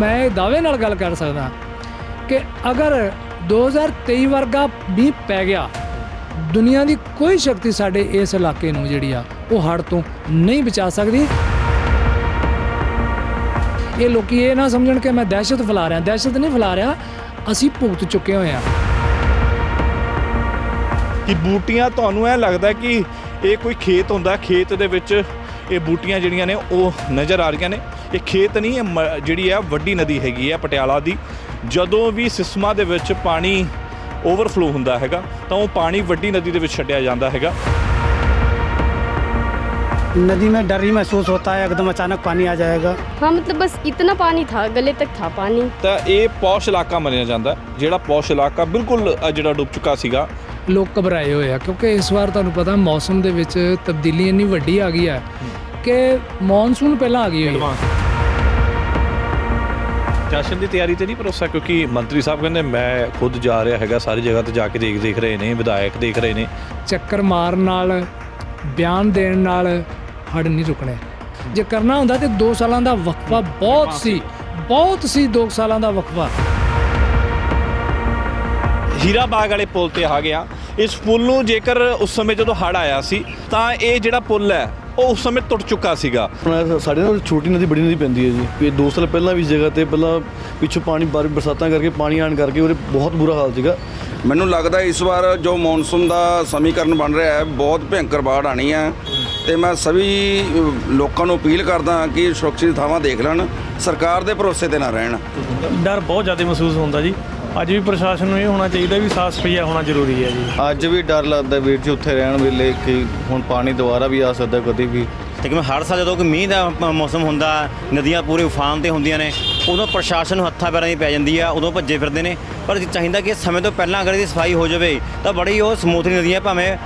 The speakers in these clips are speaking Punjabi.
ਮੈਂ ਇਹ ਦਾਅਵੇ ਨਾਲ ਗੱਲ ਕਰ ਸਕਦਾ ਕਿ ਅਗਰ 2023 ਵਰਗਾ ਵੀ ਪੈ ਗਿਆ, ਦੁਨੀਆ ਦੀ ਕੋਈ ਸ਼ਕਤੀ ਸਾਡੇ ਇਸ ਇਲਾਕੇ ਨੂੰ ਜਿਹੜੀ ਆ, ਉਹ ਹੜ੍ਹ ਤੋਂ ਨਹੀਂ ਬਚਾ ਸਕਦੀ। ਇਹ ਲੋਕੀ ਇਹ ਨਾ ਸਮਝਣ ਕਿ ਮੈਂ ਦਹਿਸ਼ਤ ਫੈਲਾ ਰਿਹਾ, ਦਹਿਸ਼ਤ ਨਹੀਂ ਫੈਲਾ ਰਿਹਾ, ਅਸੀਂ ਭੁਗਤ ਚੁੱਕੇ ਹੋਏ ਆ ਕਿ ਬੂਟੀਆਂ, ਤੁਹਾਨੂੰ ਇਹ ਲੱਗਦਾ ਕਿ ਇਹ ਕੋਈ ਖੇਤ ਹੁੰਦਾ, ਖੇਤ ਦੇ ਵਿੱਚ ਇਹ ਬੂਟੀਆਂ ਜਿਹੜੀਆਂ ਨੇ ਉਹ ਨਜ਼ਰ ਆ ਰਹੀਆਂ ਨੇ ਇਹ ਖੇਤ ਨਹੀਂ ਇਹ ਮ- ਜਿਹੜੀ ਆ ਵੱਡੀ ਨਦੀ ਹੈਗੀ ਆ ਪਟਿਆਲਾ ਦੀ ਜਦੋਂ ਵੀ ਸਿਸਮਾ ਦੇ ਵਿੱਚ ਪਾਣੀ ਓਵਰਫਲੋ ਹੁੰਦਾ ਹੈਗਾ ਤਾਂ ਉਹ ਪਾਣੀ ਵੱਡੀ ਨਦੀ ਦੇ ਵਿੱਚ ਛੱਡਿਆ ਜਾਂਦਾ ਹੈਗਾ नदी में डर ही महसूस होता है एकदम अचानक पानी आ जाएगा हाँ मतलब बस इतना पानी था गले तक था पानी ਤਾਂ ਇਹ ਪੌਸ਼ ਇਲਾਕਾ ਮੰਨਿਆ ਜਾਂਦਾ ਹੈ। ਜਿਹੜਾ ਪੌਸ਼ ਇਲਾਕਾ ਬਿਲਕੁਲ ਅ, ਜਿਹੜਾ ਡੁੱਬ ਚੁੱਕਾ ਸੀਗਾ ਲੋਕ ਘਬਰਾਏ ਹੋਏ ਆ ਕਿਉਂਕਿ ਇਸ ਵਾਰ ਤੁਹਾਨੂੰ ਪਤਾ ਮੌਸਮ ਦੇ ਵਿੱਚ ਤਬਦੀਲੀ ਇੰਨੀ ਵੱਡੀ ਆ ਗਈ ਹੈ ਕਿ ਮੌਨਸੂਨ ਪਹਿਲਾਂ ਆ ਗਈ ਹੋਈ। ਹੈ ਜਸ਼ਨ ਦੀ ਤਿਆਰੀ ਤੇ ਨਹੀਂ ਭਰੋਸਾ ਕਿਉਂਕਿ ਮੰਤਰੀ ਸਾਹਿਬ ਕਹਿੰਦੇ ਮੈਂ ਖੁਦ ਜਾ ਰਿਹਾ ਹੈਗਾ ਸਾਰੀ ਜਗ੍ਹਾ ਤੇ ਜਾ ਕੇ ਦੇਖ ਦੇਖ ਰਹੇ ਨੇ ਵਿਧਾਇਕ ਦੇਖ ਰਹੇ ਨੇ। ਚੱਕਰ ਮਾਰਨ ਨਾਲ ਬਿਆਨ ਦੇਣ ਨਾਲ ਹੜ ਨਹੀਂ ਰੁਕਣੇ। ਜੇ ਕਰਨਾ ਹੁੰਦਾ ਤੇ 2 ਸਾਲਾਂ ਦਾ ਵਕਫਾ ਬਹੁਤ ਸੀ ਬਹੁਤ ਸੀ 2 ਸਾਲਾਂ ਦਾ ਵਕਫਾ। ਹੀਰਾ ਬਾਗ ਵਾਲੇ ਪੁਲ ਤੇ ਆ ਗਿਆ। ਇਸ ਪੁਲ ਨੂੰ ਜੇਕਰ ਉਸ ਸਮੇਂ ਜਦੋਂ ਹੜ ਆਇਆ ਸੀ ਤਾਂ ਇਹ ਜਿਹੜਾ ਪੁਲ ਹੈ ਉਹ ਉਸ ਸਮੇਂ ਟੁੱਟ ਚੁੱਕਾ ਸੀਗਾ। ਆਪਣਾ ਸਾਡੇ ਨਾਲ ਛੋਟੀ ਨਦੀ ਬੜੀ ਨਦੀ ਪੈਂਦੀ ਹੈ ਜੀ। ਇਹ 2 ਸਾਲ ਪਹਿਲਾਂ ਵੀ ਇਸ ਜਗ੍ਹਾ ਤੇ ਪਹਿਲਾਂ ਪਿੱਛੋਂ ਪਾਣੀ ਬਾਰ ਬਰਸਾਤਾਂ ਕਰਕੇ ਪਾਣੀ ਆਣ ਕਰਕੇ ਉਹਦੇ ਬਹੁਤ ਬੁਰਾ ਹਾਲ ਸੀਗਾ। ਮੈਨੂੰ ਲੱਗਦਾ ਇਸ ਵਾਰ ਜੋ ਮੌਨਸੂਨ ਦਾ ਸਮੀਕਰਨ ਬਣ ਰਿਹਾ ਹੈ ਬਹੁਤ ਭਿਅੰਕਰ ਬਾੜ ਆਣੀ ਹੈ। ਤੇ ਮੈਂ ਸਭੀ ਲੋਕਾਂ ਨੂੰ ਅਪੀਲ ਕਰਦਾ ਕਿ ਸੁਰੱਖਿਅਤ ਥਾਵਾਂ ਦੇਖ ਲੈਣ ਸਰਕਾਰ ਦੇ ਭਰੋਸੇ ਤੇ ਨਾ ਰਹਿਣ। ਡਰ ਬਹੁਤ ਜ਼ਿਆਦਾ ਮਹਿਸੂਸ ਹੁੰਦਾ ਜੀ। ਅੱਜ ਵੀ ਪ੍ਰਸ਼ਾਸਨ ਨੂੰ ਇਹ ਹੋਣਾ ਚਾਹੀਦਾ ਵੀ ਸਾਫ਼ ਸਫਾਈਆ ਹੋਣਾ ਜ਼ਰੂਰੀ ਹੈ ਜੀ। ਅੱਜ ਵੀ ਡਰ ਲੱਗਦਾ ਵੀਰ ਜੀ ਉੱਥੇ ਰਹਿਣ ਵੇਲੇ ਕਿ ਹੁਣ ਪਾਣੀ ਦੁਬਾਰਾ ਵੀ ਆ ਸਕਦਾ ਕਦੇ ਵੀ। ਲੇਕਿਨ ਹਰ ਸਾਲ ਜਦੋਂ ਕੋਈ ਮੀਂਹ ਦਾ ਮੌਸਮ ਹੁੰਦਾ ਨਦੀਆਂ ਪੂਰੇ ਉਫਾਨ ਤੇ ਹੁੰਦੀਆਂ ਨੇ ਉਦੋਂ ਪ੍ਰਸ਼ਾਸਨ ਨੂੰ ਹੱਥਾਂ ਪੈਰਾਂ ਦੀ ਪੈ ਜਾਂਦੀ ਆ ਉਦੋਂ ਭੱਜੇ ਫਿਰਦੇ ਨੇ। ਪਰ ਚਾਹੀਦਾ ਕਿ ਸਮੇਂ ਤੋਂ ਪਹਿਲਾਂ ਅਗਰ ਇਹਦੀ ਸਫ਼ਾਈ ਹੋ ਜਾਵੇ ਤਾਂ ਬੜੀ ਉਹ ਸਮੂਥਲੀ ਨਦੀਆਂ ਭਾਵੇਂ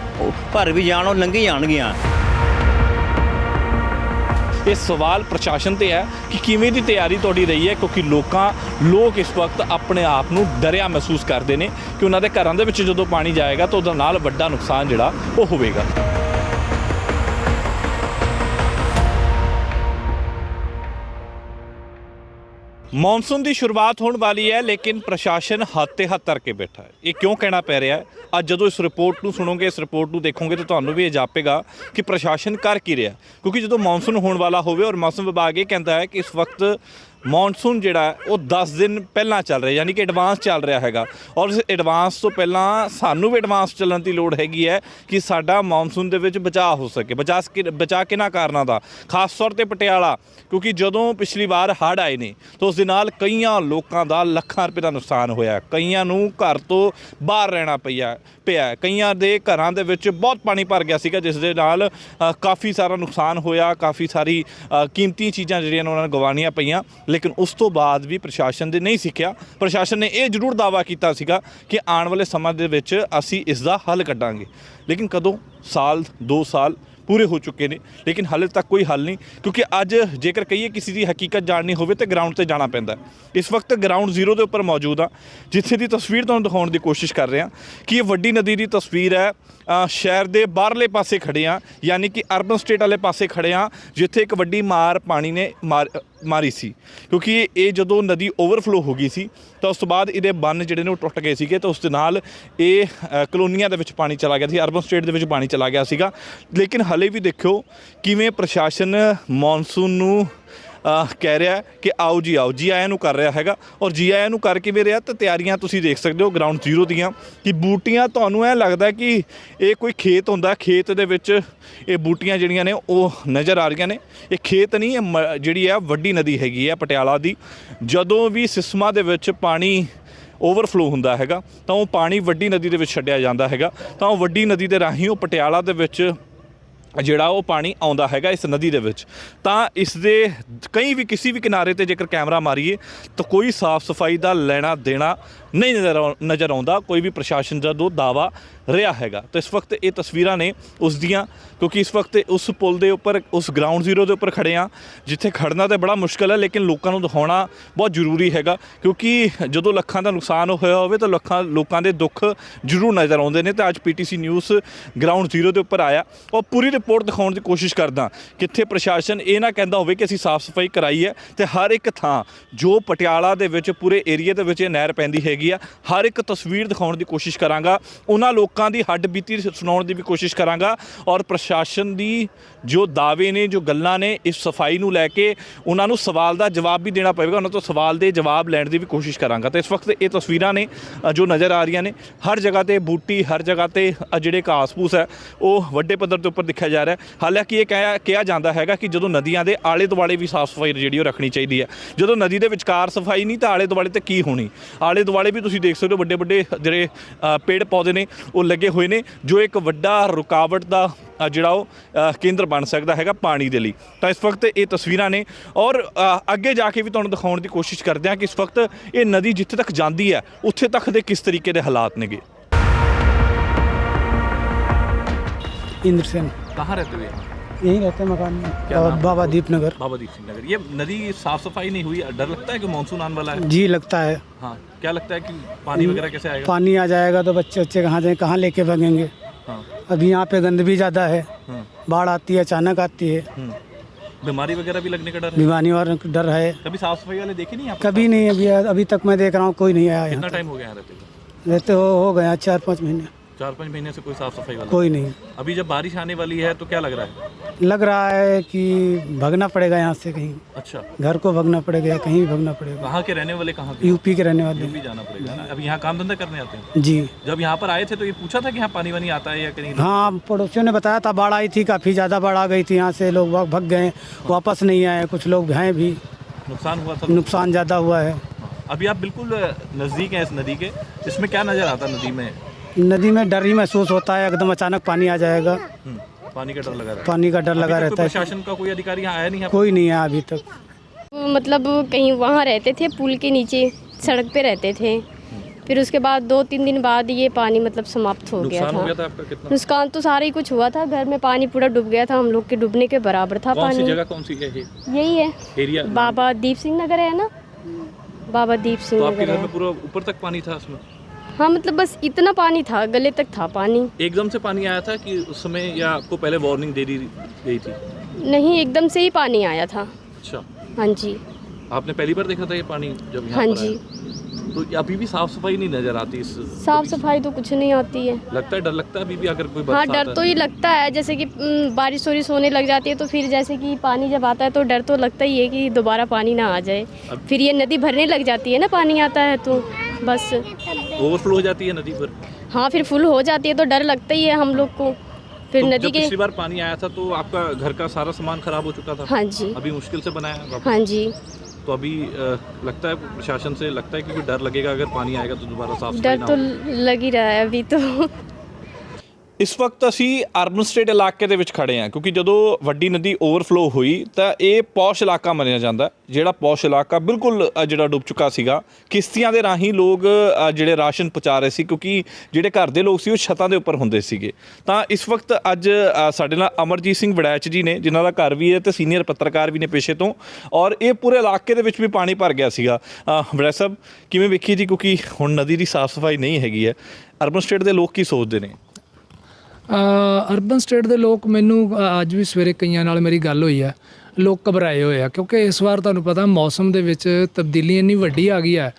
ਭਰ ਵੀ ਜਾਣ ਉਹ ਲੰਘੀ ਜਾਣਗੀਆਂ। ਇਹ ਸਵਾਲ ਪ੍ਰਸ਼ਾਸਨ ਤੇ ਹੈ ਕਿ ਕਿਵੇਂ ਦੀ ਤਿਆਰੀ ਤੁਹਾਡੀ ਰਹੀ ਹੈ, ਕਿਉਂਕਿ ਲੋਕਾਂ, ਲੋਕ ਇਸ ਵਕਤ ਆਪਣੇ ਆਪ ਨੂੰ ਡਰਿਆ ਮਹਿਸੂਸ ਕਰਦੇ ਨੇ ਕਿ ਉਹਨਾਂ ਦੇ ਘਰਾਂ ਦੇ ਵਿੱਚ ਜਦੋਂ ਪਾਣੀ ਜਾਏਗਾ ਤਾਂ ਉਹਦਾ ਨਾਲ ਵੱਡਾ ਨੁਕਸਾਨ ਜਿਹੜਾ ਉਹ ਹੋਵੇਗਾ। ਮੌਨਸੂਨ ਦੀ ਸ਼ੁਰੂਆਤ ਹੋਣ ਵਾਲੀ ਹੈ, ਲੇਕਿਨ ਪ੍ਰਸ਼ਾਸਨ ਹੱਥ ਤੇ ਹੱਥ ਧਰ ਕੇ ਬੈਠਾ ਹੈ। ਇਹ ਕਿਉਂ ਕਹਿਣਾ ਪੈ ਰਿਹਾ ਹੈ? ਅੱਜ ਜਦੋਂ ਇਸ ਰਿਪੋਰਟ ਨੂੰ ਸੁਣੋਗੇ, ਇਸ ਰਿਪੋਰਟ ਨੂੰ ਦੇਖੋਗੇ ਤਾਂ ਤੁਹਾਨੂੰ ਵੀ ਇਹ ਜਾਪੇਗਾ ਕਿ ਪ੍ਰਸ਼ਾਸਨ ਕਰ ਕੀ ਰਿਹਾ ਕਿਉਂਕਿ ਜਦੋਂ ਮੌਨਸੂਨ ਹੋਣ ਵਾਲਾ ਹੋਵੇ ਔਰ ਮੌਸਮ ਵਿਭਾਗ ਇਹ ਕਹਿੰਦਾ ਹੈ ਕਿ ਇਸ ਵਕਤ ਮੌਨਸੂਨ ਜਿਹੜਾ ਉਹ 10 ਦਿਨ ਪਹਿਲਾਂ ਚੱਲ ਰਿਹਾ, ਯਾਨੀ ਕਿ ਐਡਵਾਂਸ ਚੱਲ ਰਿਹਾ ਹੈਗਾ। ਔਰ ਇਸ ਐਡਵਾਂਸ ਤੋਂ ਪਹਿਲਾਂ ਸਾਨੂੰ ਵੀ ਐਡਵਾਂਸ ਚੱਲਣ ਦੀ ਲੋੜ ਹੈਗੀ ਹੈ ਕਿ ਸਾਡਾ ਮੌਨਸੂਨ ਦੇ ਵਿੱਚ ਬਚਾਅ ਹੋ ਸਕੇ। ਬਚਾਅ ਸਕ- ਬਚਾਅ ਕਿਹਨਾਂ ਕਾਰਨਾਂ ਦਾ? ਖਾਸ ਤੌਰ ਤੇ ਪਟਿਆਲਾ, ਕਿਉਂਕਿ ਜਦੋਂ ਪਿਛਲੀ ਵਾਰ ਹੜ੍ਹ ਆਏ ਨੇ, ਤਾਂ ਉਸ ਦੇ ਨਾਲ ਕਈਆਂ ਲੋਕਾਂ ਦਾ ਲੱਖਾਂ ਰੁਪਏ ਦਾ ਨੁਕਸਾਨ ਹੋਇਆ ਕਈਆਂ ਨੂੰ ਘਰ ਤੋਂ ਬਾਹਰ ਰਹਿਣਾ ਪਿਆ ਪਿਆ ਕਈਆਂ ਦੇ ਘਰਾਂ ਦੇ ਵਿੱਚ ਬਹੁਤ ਪਾਣੀ ਭਰ ਗਿਆ ਸੀਗਾ, ਜਿਸ ਦੇ ਨਾਲ ਕਾਫੀ ਸਾਰਾ ਨੁਕਸਾਨ ਹੋਇਆ, ਕਾਫੀ ਸਾਰੀ ਕੀਮਤੀ ਚੀਜ਼ਾਂ ਜਿਹੜੀਆਂ ਉਹਨਾਂ ਨੂੰ ਗਵਾਉਣੀਆਂ ਪਈਆਂ। ਲੇਕਿਨ ਉਸ ਤੋਂ ਬਾਅਦ ਵੀ ਪ੍ਰਸ਼ਾਸਨ ਦੇ ਨਹੀਂ ਸਿੱਖਿਆ। ਪ੍ਰਸ਼ਾਸਨ ਨੇ ਇਹ ਜ਼ਰੂਰ ਦਾਵਾ ਕੀਤਾ ਸੀਗਾ ਕਿ ਆਉਣ ਵਾਲੇ ਸਮਾਂ ਦੇ ਵਿੱਚ ਅਸੀਂ ਇਸ ਦਾ ਹੱਲ ਕੱਢਾਂਗੇ। ਲੇਕਿਨ ਕਦੋਂ? ਸਾਲ 2 ਸਾਲ ਪੂਰੇ ਹੋ ਚੁੱਕੇ ਨੇ। ਲੇਕਿਨ ਹਾਲੇ ਤੱਕ ਕੋਈ ਹੱਲ ਨਹੀਂ, ਕਿਉਂਕਿ ਅੱਜ ਜੇਕਰ ਕਹੀਏ ਕਿਸੇ ਦੀ ਹਕੀਕਤ ਜਾਣਨੀ ਹੋਵੇ ਤੇ ਗਰਾਊਂਡ ਤੇ ਜਾਣਾ ਪੈਂਦਾ। ਇਸ ਵਕਤ ਗਰਾਊਂਡ ਜ਼ੀਰੋ ਦੇ ਉੱਪਰ ਮੌਜੂਦ ਆ ਜਿੱਥੇ ਦੀ ਤਸਵੀਰ ਤੁਹਾਨੂੰ ਦਿਖਾਉਣ ਦੀ ਕੋਸ਼ਿਸ਼ ਕਰ ਰਿਹਾ ਕਿ ਇਹ ਵੱਡੀ ਨਦੀ ਦੀ ਤਸਵੀਰ ਹੈ। ਸ਼ਹਿਰ ਦੇ ਬਾਹਰਲੇ ਪਾਸੇ ਖੜੇ ਆ ਯਾਨੀ ਕਿ ਅਰਬਨ ਸਟੇਟ ਵਾਲੇ ਪਾਸੇ ਖੜੇ ਆ ਜਿੱਥੇ ਇੱਕ ਵੱਡੀ ਮਾਰ ਪਾਣੀ ਨੇ ਮਾਰ ਮਾਰੀ ਸੀ। ਕਿਉਂਕਿ ਇਹ ਜਦੋਂ ਨਦੀ ਓਵਰਫਲੋ ਹੋ ਗਈ ਸੀ, ਤਾਂ ਉਸ ਤੋਂ ਬਾਅਦ ਇਹਦੇ ਬੰਨ ਜਿਹੜੇ ਨੇ ਉਹ ਟੁੱਟ ਗਏ ਸੀਗੇ, ਤਾਂ ਉਸ ਦੇ ਨਾਲ ਇਹ ਕਲੋਨੀਆਂ ਦੇ ਵਿੱਚ ਪਾਣੀ ਚਲਾ ਗਿਆ ਸੀ ਅਰਬਨ ਸਟੇਟ ਦੇ ਵਿੱਚ ਪਾਣੀ ਚਲਾ ਗਿਆ ਸੀਗਾ। ਲੇਕਿਨ ਹਲੇ ਵੀ ਦੇਖਿਓ ਕਿਵੇਂ ਪ੍ਰਸ਼ਾਸਨ ਮੌਨਸੂਨ ਨੂੰ ਕਹਿ ਰਿਹਾ ਕਿ ਆਓ ਜੀ ਆਓ, ਜੀ ਆਇਆਂ ਨੂੰ ਕਰ ਰਿਹਾ ਹੈਗਾ ਔਰ ਜੀ ਆਇਆਂ ਨੂੰ ਕਰ ਕਿਵੇਂ ਰਿਹਾ, ਤਾਂ ਤਿਆਰੀਆਂ ਤੁਸੀਂ ਦੇਖ ਸਕਦੇ ਹੋ ਗਰਾਊਂਡ ਜ਼ੀਰੋ ਦੀਆਂ ਕਿ ਬੂਟੀਆਂ ਤੁਹਾਨੂੰ ਐ ਲੱਗਦਾ ਕਿ ਇਹ ਕੋਈ ਖੇਤ ਹੁੰਦਾ, ਖੇਤ ਦੇ ਵਿੱਚ ਇਹ ਬੂਟੀਆਂ ਜਿਹੜੀਆਂ ਨੇ ਉਹ ਨਜ਼ਰ ਆ ਰਹੀਆਂ ਨੇ। ਇਹ ਖੇਤ ਨਹੀਂ, ਇਹ ਮ- ਜਿਹੜੀ ਆ ਵੱਡੀ ਨਦੀ ਹੈਗੀ ਆ ਪਟਿਆਲਾ ਦੀ, ਜਦੋਂ ਵੀ ਸਿਸਮਾ ਦੇ ਵਿੱਚ ਪਾਣੀ ਓਵਰਫਲੋ ਹੁੰਦਾ ਹੈਗਾ, ਤਾਂ ਉਹ ਪਾਣੀ ਵੱਡੀ ਨਦੀ ਦੇ ਵਿੱਚ ਛੱਡਿਆ ਜਾਂਦਾ ਹੈਗਾ, ਤਾਂ ਉਹ ਵੱਡੀ ਨਦੀ ਦੇ ਰਾਹੀਂ ਉਹ ਪਟਿਆਲਾ ਦੇ ਵਿੱਚ ਜਿਹੜਾ ਉਹ ਪਾਣੀ ਆਉਂਦਾ ਹੈਗਾ ਇਸ ਨਦੀ ਦੇ ਵਿੱਚ, ਤਾਂ ਇਸ ਦੇ ਕਈ ਵੀ ਕਿਸੇ ਵੀ ਕਿਨਾਰੇ ਤੇ ਜੇਕਰ ਕੈਮਰਾ ਮਾਰੀਏ, ਤਾਂ ਕੋਈ ਸਾਫ਼ ਸਫ਼ਾਈ ਦਾ ਲੈਣਾ ਦੇਣਾ ਨਹੀਂ ਨਜ਼ਰ ਆਉ- ਨਜ਼ਰ ਆਉਂਦਾ, ਕੋਈ ਵੀ ਪ੍ਰਸ਼ਾਸਨ ਦਾ ਦੋ ਦਾਵਾ ਰਿਹਾ ਹੈਗਾ। ਤਾਂ ਇਸ ਵਕਤ ਇਹ ਤਸਵੀਰਾਂ ਨੇ ਉਸ ਦੀਆਂ, ਕਿਉਂਕਿ ਇਸ ਵਕਤ ਉਸ ਪੁਲ ਦੇ ਉੱਪਰ, ਉਸ ਗਰਾਊਂਡ ਜ਼ੀਰੋ ਦੇ ਉੱਪਰ ਖੜੇ ਆ ਜਿੱਥੇ ਖੜਨਾ ਤਾਂ ਬੜਾ ਮੁਸ਼ਕਲ ਹੈ, ਲੇਕਿਨ ਲੋਕਾਂ ਨੂੰ ਦਿਖਾਉਣਾ ਬਹੁਤ ਜ਼ਰੂਰੀ ਹੈਗਾ, ਕਿਉਂਕਿ ਜਦੋਂ ਲੱਖਾਂ ਦਾ ਨੁਕਸਾਨ ਹੋਇਆ ਹੋਵੇ, ਤਾਂ ਲੱਖਾਂ, ਲੋਕਾਂ ਦੇ ਦੁੱਖ ਜ਼ਰੂਰ ਨਜ਼ਰ ਆਉਂਦੇ ਨੇ। ਤੇ ਅੱਜ ਪੀਟੀਸੀ ਨਿਊਜ਼ ਗਰਾਊਂਡ ਜ਼ੀਰੋ ਦੇ ਉੱਪਰ ਆਇਆ। ਉਹ ਪੂਰੀ ਰਿਪੋਰਟ ਦਿਖਾਉਣ ਦੀ ਕੋਸ਼ਿਸ਼ ਕਰਦਾ, ਕਿੱਥੇ ਪ੍ਰਸ਼ਾਸਨ ਇਹ ਨਾ ਕਹਿੰਦਾ ਹੋਵੇ ਕਿ ਅਸੀਂ ਸਾਫ਼ ਸਫ਼ਾਈ ਕਰਾਈ ਹੈ, ਤੇ ਹਰ ਇੱਕ ਥਾਂ, ਜੋ ਪਟਿਆਲਾ ਦੇ ਵਿੱਚ, ਪੂਰੇ ਏਰੀਆ ਦੇ ਵਿੱਚ ਇਹ ਨਹਿਰ ਪੈਂਦੀ ਹੈਗੀ ਆ, ਹਰ ਇੱਕ ਤਸਵੀਰ ਦਿਖਾਉਣ ਦੀ ਕੋਸ਼ਿਸ਼ ਕਰਾਂਗਾ। ਉਹਨਾਂ ਲੋਕ ਲੋਕਾਂ ਦੀ ਹੱਡ ਬੀਤੀ ਸੁਣਾਉਣ ਦੀ ਵੀ ਕੋਸ਼ਿਸ਼ ਕਰਾਂਗਾ ਔਰ ਪ੍ਰਸ਼ਾਸਨ ਦੀ ਜੋ ਦਾਅਵੇ ਨੇ, ਜੋ ਗੱਲਾਂ ਨੇ ਇਸ ਸਫ਼ਾਈ ਨੂੰ ਲੈ ਕੇ ਉਹਨਾਂ ਨੂੰ ਸਵਾਲ ਦਾ ਜਵਾਬ ਵੀ ਦੇਣਾ ਪਵੇਗਾ, ਉਹਨਾਂ ਤੋਂ ਸਵਾਲ ਦੇ ਜਵਾਬ ਲੈਣ ਦੀ ਵੀ ਕੋਸ਼ਿਸ਼ ਕਰਾਂਗਾ। ਤੇ ਇਸ ਵਕਤ ਇਹ ਤਸਵੀਰਾਂ ਨੇ ਜੋ ਨਜ਼ਰ ਆ ਰਹੀਆਂ ਨੇ। ਹਰ ਜਗ੍ਹਾ ਤੇ ਬੂਟੀ, ਹਰ ਜਗ੍ਹਾ ਤੇ ਜਿਹੜੇ ਘਾਸ-ਫੂਸ ਹੈ, ਉਹ ਵੱਡੇ ਪੱਧਰ ਦੇ ਉੱਪਰ ਦਿਖਿਆ ਜਾ ਰਿਹਾ ਹੈ। ਹਾਲਾਂਕਿ ਇਹ ਕਿਹਾ ਕਿਹਾ ਜਾਂਦਾ ਹੈਗਾ ਕਿ ਜਦੋਂ ਨਦੀਆਂ ਦੇ ਆਲੇ ਦੁਆਲੇ ਵੀ ਸਾਫ਼ ਸਫ਼ਾਈ ਜਿਹੜੀ ਉਹ ਰੱਖਣੀ ਚਾਹੀਦੀ ਹੈ। ਜਦੋਂ ਨਦੀ ਦੇ ਵਿਚਕਾਰ ਸਫ਼ਾਈ ਨਹੀਂ, ਤਾਂ ਆਲੇ ਦੁਆਲੇ ਤੇ ਕੀ ਹੋਣੀ? ਆਲੇ ਦੁਆਲੇ ਵੀ ਤੁਸੀਂ ਦੇਖ ਸਕਦੇ ਹੋ ਵੱਡੇ ਵੱਡੇ ਜਿਹੜੇ ਪੇੜ ਪੌਦੇ ਨੇ, ਉਹ ਲੱਗੇ ਹੋਏ ਨੇ, ਜੋ ਇੱਕ ਵੱਡਾ ਰੁਕਾਵਟ ਦਾ ਜਿਹੜਾ ਉਹ ਕੇਂਦਰ ਬਣ ਸਕਦਾ ਹੈਗਾ ਪਾਣੀ ਦੇ ਲਈ। ਤਾਂ ਇਸ ਵਕਤ ਇਹ ਤਸਵੀਰਾਂ ਨੇ ਔਰ ਅੱਗੇ ਜਾ ਕੇ ਵੀ ਤੁਹਾਨੂੰ ਦਿਖਾਉਣ ਦੀ ਕੋਸ਼ਿਸ਼ ਕਰਦੇ ਹਾਂ ਕਿ ਇਸ ਵਕਤ ਇਹ ਨਦੀ ਜਿੱਥੇ ਤੱਕ ਜਾਂਦੀ ਹੈ, ਉੱਥੇ ਤੱਕ ਦੇ ਕਿਸ ਤਰੀਕੇ ਦੇ ਹਾਲਾਤ ਨੇਗੇ। ਇੰਦਰ ਸਿੰਘ, ਕਹਾਂ ਰਹਤੇ ਹੋ? यहीं रहते हैं मकान में। और? बाबा दीपनगर। बाबा दीप सिंह नगर ये नदी साफ़ सफ़ाई नहीं हुई? डर लगता है कि मानसून आने वाला है? जी लगता है। हाँ क्या लगता है कि पानी वगैरह कैसे आएगा? पानी आ जाएगा तो बच्चे बच्चे कहाँ जाएँ कहाँ लेके भागेंगे? हाँ। अभी यहाँ पे गंद भी ज़्यादा है हाँ। बाढ़ आती है अचानक आती है। हम्म। बीमारी वगैरह भी लगने का डर बीमारी और डर है। कभी साफ़ सफ़ाई वाले देखे नहीं कभी नहीं अभी अभी तक मैं देख रहा हूँ कोई नहीं आया कितना टाइम हो गया रहते रहते हो हो गया चार पाँच महीने। चार पाँच महीने से कोई साफ़ सफ़ाई वाला? कोई नहीं। अभी जब बारिश आने वाली है तो क्या लग रहा है? लग रहा है कि भगना पड़ेगा यहाँ से कहीं। अच्छा। घर को भगना पड़ेगा कहीं भी भागना पड़ेगा। कहाँ के रहने वाले कहाँ यूपी के रहने वाले। भी जाना पड़ेगा ना। अभी यहाँ काम धंधा करने आते हैं? जी। जब यहाँ पर आए थे तो ये पूछा था कि यहाँ पानी वानी आता है या कहीं? हाँ पड़ोसियों ने बताया था बाढ़ आई थी काफ़ी ज़्यादा बाढ़ आ गई थी यहाँ से लोग भाग भाग गए वापस नहीं आए कुछ लोग हैं भी। नुकसान हुआ था? नुकसान ज़्यादा हुआ है। अभी आप बिल्कुल नज़दीक हैं इस नदी के। इसमें क्या नज़र आता नदी में? नदी में डर ही महसूस होता है एकदम अचानक पानी आ जाएगा। पानी का डर लगा रहा है। पानी का डर लगा रहता है। प्रशासन का कोई अधिकारी यहाँ आया नहीं है? कोई नहीं आया अभी तक। मतलब कहीं वहाँ रहते थे पुल के नीचे सड़क पे रहते थे। फिर उसके बाद दो तीन दिन बाद ये पानी मतलब समाप्त हो गया नुकसान गया था। था आपका कितना? नुकसान तो सारा ही कुछ हुआ था घर में पानी पूरा डूब गया था हम लोग के डूबने के बराबर था कौन पानी। जगह कौन सी है यही है। एरिया? बाबा दीप सिंह नगर है ना? बाबा दीप सिंह तो आपके घर में पूरा ऊपर तक पानी था उसमें? हाँ मतलब बस इतना पानी था गले तक था पानी। एकदम से पानी आया था कि उस समय या आपको पहले वार्निंग दे दी गई थी? नहीं एकदम से ही पानी आया था। अच्छा। हाँ जी। आपने पहली बार देखा था ये पानी जब यहाँ हाँ पर जी। तो अभी भी साफ़ सफ़ाई नहीं नज़र आती इस साफ़ सफ़ाई तो कुछ नहीं आती है। लगता है डर लगता है अभी भी अगर कोई हाँ डर तो ही लगता है जैसे कि बारिश वारिश होने लग जाती है तो फिर जैसे कि पानी जब आता है तो डर तो लगता ही है कि दोबारा पानी ना आ जाए। फिर ये नदी भरने लग जाती है ना पानी आता है तो बस। ओवरफ्लो हो जाती है नदी पर? हाँ फिर फुल हो जाती है तो डर लगता ही है हम लोग को। फिर तो नदी जब के पिछली बार पानी आया था तो आपका घर का सारा सामान खराब हो चुका था? हाँ जी। अभी मुश्किल से बनाया है जी। तो अभी आ, लगता है प्रशासन से लगता है क्योंकि डर लगेगा अगर पानी आएगा तो दोबारा साफ़ डर तो लग ही रहा है अभी तो। ਇਸ ਵਕਤ ਅਸੀਂ ਅਰਬਨ ਸਟੇਟ ਇਲਾਕੇ ਦੇ ਵਿੱਚ ਖੜੇ ਹਾਂ ਕਿਉਂਕਿ ਜਦੋਂ ਵੱਡੀ ਨਦੀ ਓਵਰਫਲੋ ਹੋਈ ਤਾਂ ਇਹ ਪੌਸ਼ ਇਲਾਕਾ ਮੰਨਿਆ ਜਾਂਦਾ ਜਿਹੜਾ ਪੌਸ਼ ਇਲਾਕਾ ਬਿਲਕੁਲ ਅ, ਜਿਹੜਾ ਡੁੱਬ ਚੁੱਕਾ ਸੀਗਾ। ਕਿਸ਼ਤੀਆਂ ਦੇ ਰਾਹੀਂ ਲੋਕ ਅ, ਜਿਹੜੇ ਰਾਸ਼ਨ ਪਹੁੰਚਾ ਰਹੇ ਸੀ ਕਿਉਂਕਿ ਜਿਹੜੇ ਘਰ ਦੇ ਲੋਕ ਸੀ ਉਹ ਛੱਤਾਂ ਦੇ ਉੱਪਰ ਹੁੰਦੇ ਸੀਗੇ। ਤਾਂ ਇਸ ਵਕਤ ਅੱਜ ਅ, ਸਾਡੇ ਨਾਲ ਅਮਰਜੀਤ ਸਿੰਘ ਵੜੈਚ ਜੀ ਨੇ ਜਿਨ੍ਹਾਂ ਦਾ ਘਰ ਵੀ ਹੈ ਤੇ ਸੀਨੀਅਰ ਪੱਤਰਕਾਰ ਵੀ ਨੇ ਪੇਸ਼ੇ ਤੋਂ ਔਰ ਇਹ ਪੂਰੇ ਇਲਾਕੇ ਦੇ ਵਿੱਚ ਵੀ ਪਾਣੀ ਭਰ ਗਿਆ ਸੀਗਾ। ਅ, ਵੜੈਚ ਸਾਹਿਬ ਕਿਵੇਂ ਵੇਖੀ ਜੀ ਕਿਉਂਕਿ ਹੁਣ ਨਦੀ ਦੀ ਸਾਫ਼ ਸਫ਼ਾਈ ਨਹੀਂ ਹੈਗੀ ਹੈ ਅਰਬਨ ਸਟੇਟ ਦੇ ਲੋਕ ਕੀ ਸੋਚਦੇ ਨੇ? ਅਰਬਨ ਸਟੇਟ ਦੇ ਲੋਕ ਮੈਨੂੰ ਅੱਜ ਵੀ ਸਵੇਰੇ ਕਈਆਂ ਨਾਲ ਮੇਰੀ ਗੱਲ ਹੋਈ ਆ। ਲੋਕ ਘਬਰਾਏ ਹੋਏ ਆ ਕਿਉਂਕਿ ਇਸ ਵਾਰ ਤੁਹਾਨੂੰ ਪਤਾ ਮੌਸਮ ਦੇ ਵਿੱਚ ਤਬਦੀਲੀ ਇੰਨੀ ਵੱਡੀ ਆ ਗਈ ਹੈ।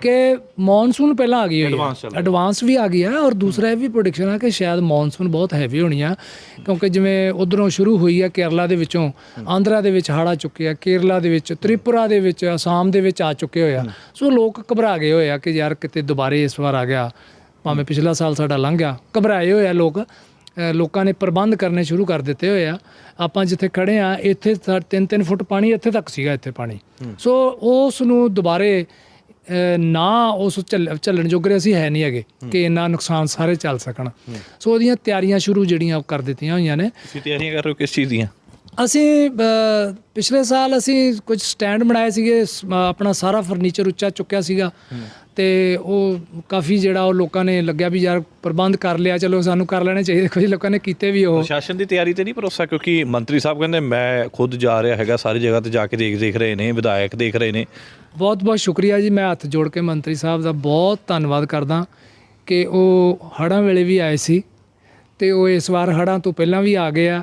ਕਿ ਮੌਨਸੂਨ ਪਹਿਲਾਂ ਆ ਗਈ ਹੋਈ ਹੈ ਐਡਵਾਂਸ ਵੀ ਆ ਗਈ ਹੈ ਔਰ ਦੂਸਰਾ ਇਹ ਵੀ ਪ੍ਰੈਡਿਕਸ਼ਨ ਹੈ ਕਿ ਸ਼ਾਇਦ ਮੌਨਸੂਨ ਬਹੁਤ ਹੈਵੀ ਹੋਣੀ ਆ ਕਿਉਂਕਿ ਜਿਵੇਂ ਉਧਰੋਂ ਸ਼ੁਰੂ ਹੋਈ ਹੈ ਕੇਰਲਾ ਦੇ ਵਿੱਚੋਂ ਆਂਧਰਾ ਦੇ ਵਿੱਚ ਹੜਾ ਚੁੱਕੇ ਆ ਕੇਰਲਾ ਦੇ ਵਿੱਚ ਤ੍ਰਿਪੁਰਾ ਦੇ ਵਿੱਚ ਅਸਾਮ ਦੇ ਵਿੱਚ ਆ ਚੁੱਕੇ ਹੋਏ ਆ। ਸੋ ਲੋਕ ਘਬਰਾ ਗਏ ਹੋਏ ਆ ਕਿ ਯਾਰ ਕਿਤੇ ਦੁਬਾਰੇ ਇਸ ਵਾਰ ਆ ਗਿਆ। ਭਾਵੇਂ ਪਿਛਲਾ ਸਾਲ ਸਾਡਾ ਲੰਘ ਗਿਆ ਘਬਰਾਏ ਹੋਏ ਆ ਲੋਕ ਲੋਕਾਂ ਨੇ ਪ੍ਰਬੰਧ ਕਰਨੇ ਸ਼ੁਰੂ ਕਰ ਦਿੱਤੇ ਹੋਏ ਆ। ਆਪਾਂ ਜਿੱਥੇ ਖੜੇ ਆ ਇੱਥੇ 3-3 ਫੁੱਟ ਪਾਣੀ ਇੱਥੇ ਤੱਕ ਸੀਗਾ ਇੱਥੇ ਪਾਣੀ। ਸੋ ਉਸ ਨੂੰ ਦੁਬਾਰੇ ਨਾ ਉਸ ਚੱਲ- ਚੱਲਣ ਜੋਗਰੇ ਅਸੀਂ ਹੈ ਨਹੀਂ ਹੈਗੇ ਕਿ ਇੰਨਾ ਨੁਕਸਾਨ ਸਾਰੇ ਚੱਲ ਸਕਣ। ਸੋ ਉਹਦੀਆਂ ਤਿਆਰੀਆਂ ਸ਼ੁਰੂ ਜਿਹੜੀਆਂ ਉਹ ਕਰ ਦਿੱਤੀਆਂ ਹੋਈਆਂ ਨੇ। ਤੁਸੀਂ ਤਿਆਰੀਆਂ ਕਰ ਰਹੇ ਹੋ ਕਿਸ ਚੀਜ਼ ਦੀਆਂ? ਅਸੀਂ ਪਿਛਲੇ ਸਾਲ ਅਸੀਂ ਕੁਝ ਸਟੈਂਡ ਬਣਾਏ ਸੀਗੇ ਆਪਣਾ ਸਾਰਾ ਫਰਨੀਚਰ ਉੱਚਾ ਚੁੱਕਿਆ ਸੀਗਾ। ਤੇ ਉਹ ਕਾਫੀ ਜਿਹੜਾ ਉਹ ਲੋਕਾਂ ਨੇ ਲੱਗਿਆ ਵੀ ਯਾਰ ਪ੍ਰਬੰਧ ਕਰ ਲਿਆ ਚਲੋ ਸਾਨੂੰ ਕਰ ਲੈਣੇ ਚਾਹੀਦੇ। ਕੁਝ ਲੋਕਾਂ ਨੇ ਕੀਤੇ ਵੀ ਉਹ। ਪ੍ਰਸ਼ਾਸਨ ਦੀ ਤਿਆਰੀ ਤੇ ਨਹੀਂ ਭਰੋਸਾ? ਕਿਉਂਕਿ ਮੰਤਰੀ ਸਾਹਿਬ ਕਹਿੰਦੇ ਮੈਂ ਖੁਦ ਜਾ ਰਿਹਾ ਹੈਗਾ ਸਾਰੀ ਜਗ੍ਹਾ ਤੇ ਜਾ ਕੇ ਦੇਖ ਦੇਖ ਰਹੇ ਨੇ ਵਿਧਾਇਕ ਦੇਖ ਰਹੇ ਨੇ। ਬਹੁਤ ਬਹੁਤ ਸ਼ੁਕਰੀਆ ਜੀ ਮੈਂ ਹੱਥ ਜੋੜ ਕੇ ਮੰਤਰੀ ਸਾਹਿਬ ਦਾ ਬਹੁਤ ਧੰਨਵਾਦ ਕਰਦਾ ਕਿ ਉਹ ਹੜ੍ਹਾਂ ਵੇਲੇ ਵੀ ਆਏ ਸੀ ਤੇ ਉਹ ਇਸ ਵਾਰ ਹੜ੍ਹਾਂ ਤੋਂ ਪਹਿਲਾਂ ਵੀ ਆ ਗਏ ਆ।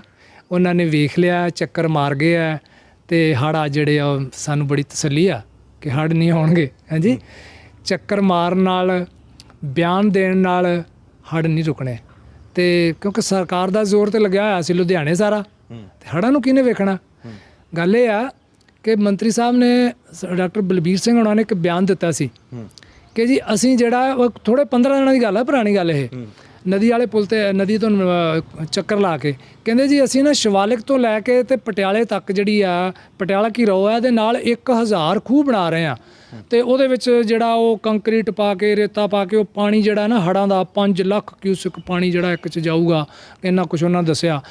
ਉਹਨਾਂ ਨੇ ਵੇਖ ਲਿਆ ਚੱਕਰ ਮਾਰ ਗਏ ਆ ਤੇ ਹੜ੍ਹ ਆ ਜਿਹੜੇ ਆ ਸਾਨੂੰ ਬੜੀ ਤਸੱਲੀ ਆ ਕਿ ਹੜ੍ਹ ਨਹੀਂ ਆਉਣਗੇ ਹਾਂਜੀ? ਚੱਕਰ ਮਾਰਨ ਨਾਲ ਬਿਆਨ ਦੇਣ ਨਾਲ ਹੜ੍ਹ ਨਹੀਂ ਰੁਕਣੇ। ਤੇ ਕਿਉਂਕਿ ਸਰਕਾਰ ਦਾ ਜ਼ੋਰ ਤੇ ਲੱਗਿਆ ਹੋਇਆ ਸੀ ਲੁਧਿਆਣੇ ਸਾਰਾ। ਤੇ ਹੜ੍ਹਾਂ ਨੂੰ ਕਿਹਨੇ ਵੇਖਣਾ? ਗੱਲ ਇਹ ਆ ਕਿ ਮੰਤਰੀ ਸਾਹਿਬ ਨੇ ਡਾਕਟਰ ਬਲਬੀਰ ਸਿੰਘ ਉਹਨਾਂ ਨੇ ਇੱਕ ਬਿਆਨ ਦਿੱਤਾ ਸੀ ਕਿ ਜੀ ਅਸੀਂ ਜਿਹੜਾ ਥੋੜੇ 15 ਦਿਨਾਂ ਦੀ ਗੱਲ ਹੈ ਪੁਰਾਣੀ ਗੱਲ ਇਹ। ਨਦੀ ਵਾਲੇ ਪੁਲ ਤੇ ਨਦੀ ਤੋਂ ਅ, ਚੱਕਰ ਲਾ ਕੇ। ਕਹਿੰਦੇ ਜੀ ਅਸੀਂ ਨਾ ਸ਼ਿਵਾਲਿਕ ਤੋਂ ਲੈ ਕੇ ਤੇ ਪਟਿਆਲੇ ਤੱਕ ਜਿਹੜੀ ਆ ਪਟਿਆਲਾ ਕੀ ਰੋ ਹੈ ਦੇ ਨਾਲ 1000 ਖੂਹ ਬਣਾ ਰਹੇ ਆ। ਤੇ ਉਹਦੇ ਵਿੱਚ ਜਿਹੜਾ ਉਹ ਕੰਕਰੀਟ ਪਾ ਕੇ ਰੇਤਾ ਪਾ ਕੇ ਉਹ ਪਾਣੀ ਜਿਹੜਾ ਨਾ ਹੜਾਂ ਦਾ 5 ਲੱਖ ਕਿਊਸਿਕ ਪਾਣੀ ਜਿਹੜਾ ਇੱਕ ਚ ਜਾਊਗਾ ਇੰਨਾ ਕੁਝ ਉਹਨਾਂ ਦੱਸਿਆ।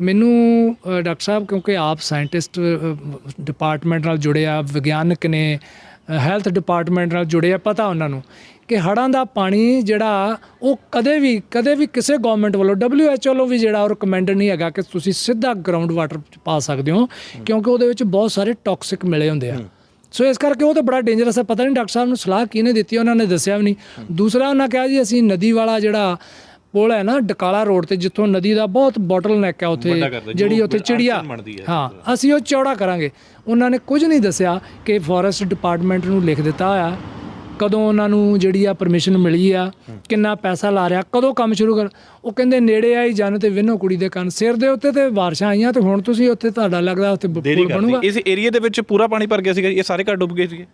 ਮੈਨੂੰ ਅ, ਡਾਕਟਰ ਸਾਹਿਬ ਕਿਉਂਕਿ ਆਪ ਸਾਇੰਟਿਸਟ ਡਿਪਾਰਟਮੈਂਟ ਨਾਲ ਜੁੜੇ ਆ ਵਿਗਿਆਨਕ ਨੇ ਹੈਲਥ ਡਿਪਾਰਟਮੈਂਟ ਨਾਲ ਜੁੜੇ ਆ, ਪਤਾ ਉਹਨਾਂ ਨੂੰ ਕਿ ਹੜਾਂ ਦਾ ਪਾਣੀ ਜਿਹੜਾ, ਉਹ ਕਦੇ ਵੀ ਕਦੇ ਵੀ ਕਿਸੇ ਗਵਰਨਮੈਂਟ ਵੱਲੋਂ, WHO ਵੱਲੋਂ ਵੀ ਜਿਹੜਾ ਉਹ ਰეკਮੈਂਡ ਨਹੀਂ ਹੈਗਾ ਕਿ ਤੁਸੀਂ ਸਿੱਧਾ ਗਰਾਊਂਡ ਵਾਟਰ ਪਾ ਸਕਦੇ ਹੋ, ਕਿਉਂਕਿ ਉਹਦੇ ਵਿੱਚ ਬਹੁਤ ਸਾਰੇ ਟੌਕਸਿਕ ਮਿਲੇ ਹੁੰਦੇ ਆ। ਸੋ ਇਸ ਕਰਕੇ ਉਹ ਤਾਂ ਬੜਾ ਡੇਂਜਰਸ ਹੈ ਪਤਾ ਨਹੀਂ ਡਾਕਟਰ ਸਾਹਿਬ ਨੂੰ ਸਲਾਹ ਕਿਹਨੇ ਦਿੱਤੀ ਉਹਨਾਂ ਨੇ ਦੱਸਿਆ ਵੀ ਨਹੀਂ। ਦੂਸਰਾ ਉਹਨਾਂ ਕਿਹਾ ਜੀ, ਅਸੀਂ ਨਦੀ ਵਾਲਾ ਜਿਹੜਾ ਪੁਲ ਹੈ ਨਾ ਡਕਾਲਾ ਰੋਡ ਤੇ ਜਿੱਥੋਂ ਨਦੀ ਦਾ ਬਹੁਤ ਬੋਟਲ ਨੈਕ ਹੈ ਉੱਥੇ ਜਿਹੜੀ ਉੱਥੇ ਚਿੜੀਆ ਹੈ। ਅਸੀਂ ਉਹ ਚੌੜਾ ਕਰਾਂਗੇ। ਉਹਨਾਂ ਨੇ ਕੁਝ ਨਹੀਂ ਦੱਸਿਆ ਕਿ ਫੋਰੈਸਟ ਡਿਪਾਰਟਮੈਂਟ ਨੂੰ ਲਿਖ ਦਿੱਤਾ ਹੋਇਆ। ਕਦੋਂ ਉਹਨਾਂ ਨੂੰ ਜਿਹੜੀ ਆ ਪਰਮਿਸ਼ਨ ਮਿਲੀ ਆ ਕਿੰਨਾ ਪੈਸਾ ਲਾ ਰਿਆ ਕਦੋਂ ਕੰਮ ਸ਼ੁਰੂ ਕਰ ਉਹ ਕਹਿੰਦੇ ਨੇੜੇ ਆਈ ਜਨ ਤੇ ਵਿਨੋ ਕੁੜੀ ਦੇ ਕੰਨ ਸਿਰ ਦੇ ਉੱਤੇ ਤੇ ਬਾਰਿਸ਼ਾਂ ਆਈਆਂ ਤੇ ਹੁਣ ਤੁਸੀਂ ਉੱਥੇ ਤੁਹਾਡਾ ਲੱਗਦਾ ਉੱਥੇ ਪੁਲ ਬਣੂਗਾ। ਇਸ ਏਰੀਆ ਦੇ ਵਿੱਚ ਪੂਰਾ ਪਾਣੀ ਭਰ ਗਿਆ ਸੀਗਾ ਇਹ ਸਾਰੇ ਘਰ ਡੁੱਬ ਗਏ ਸੀਗੇ?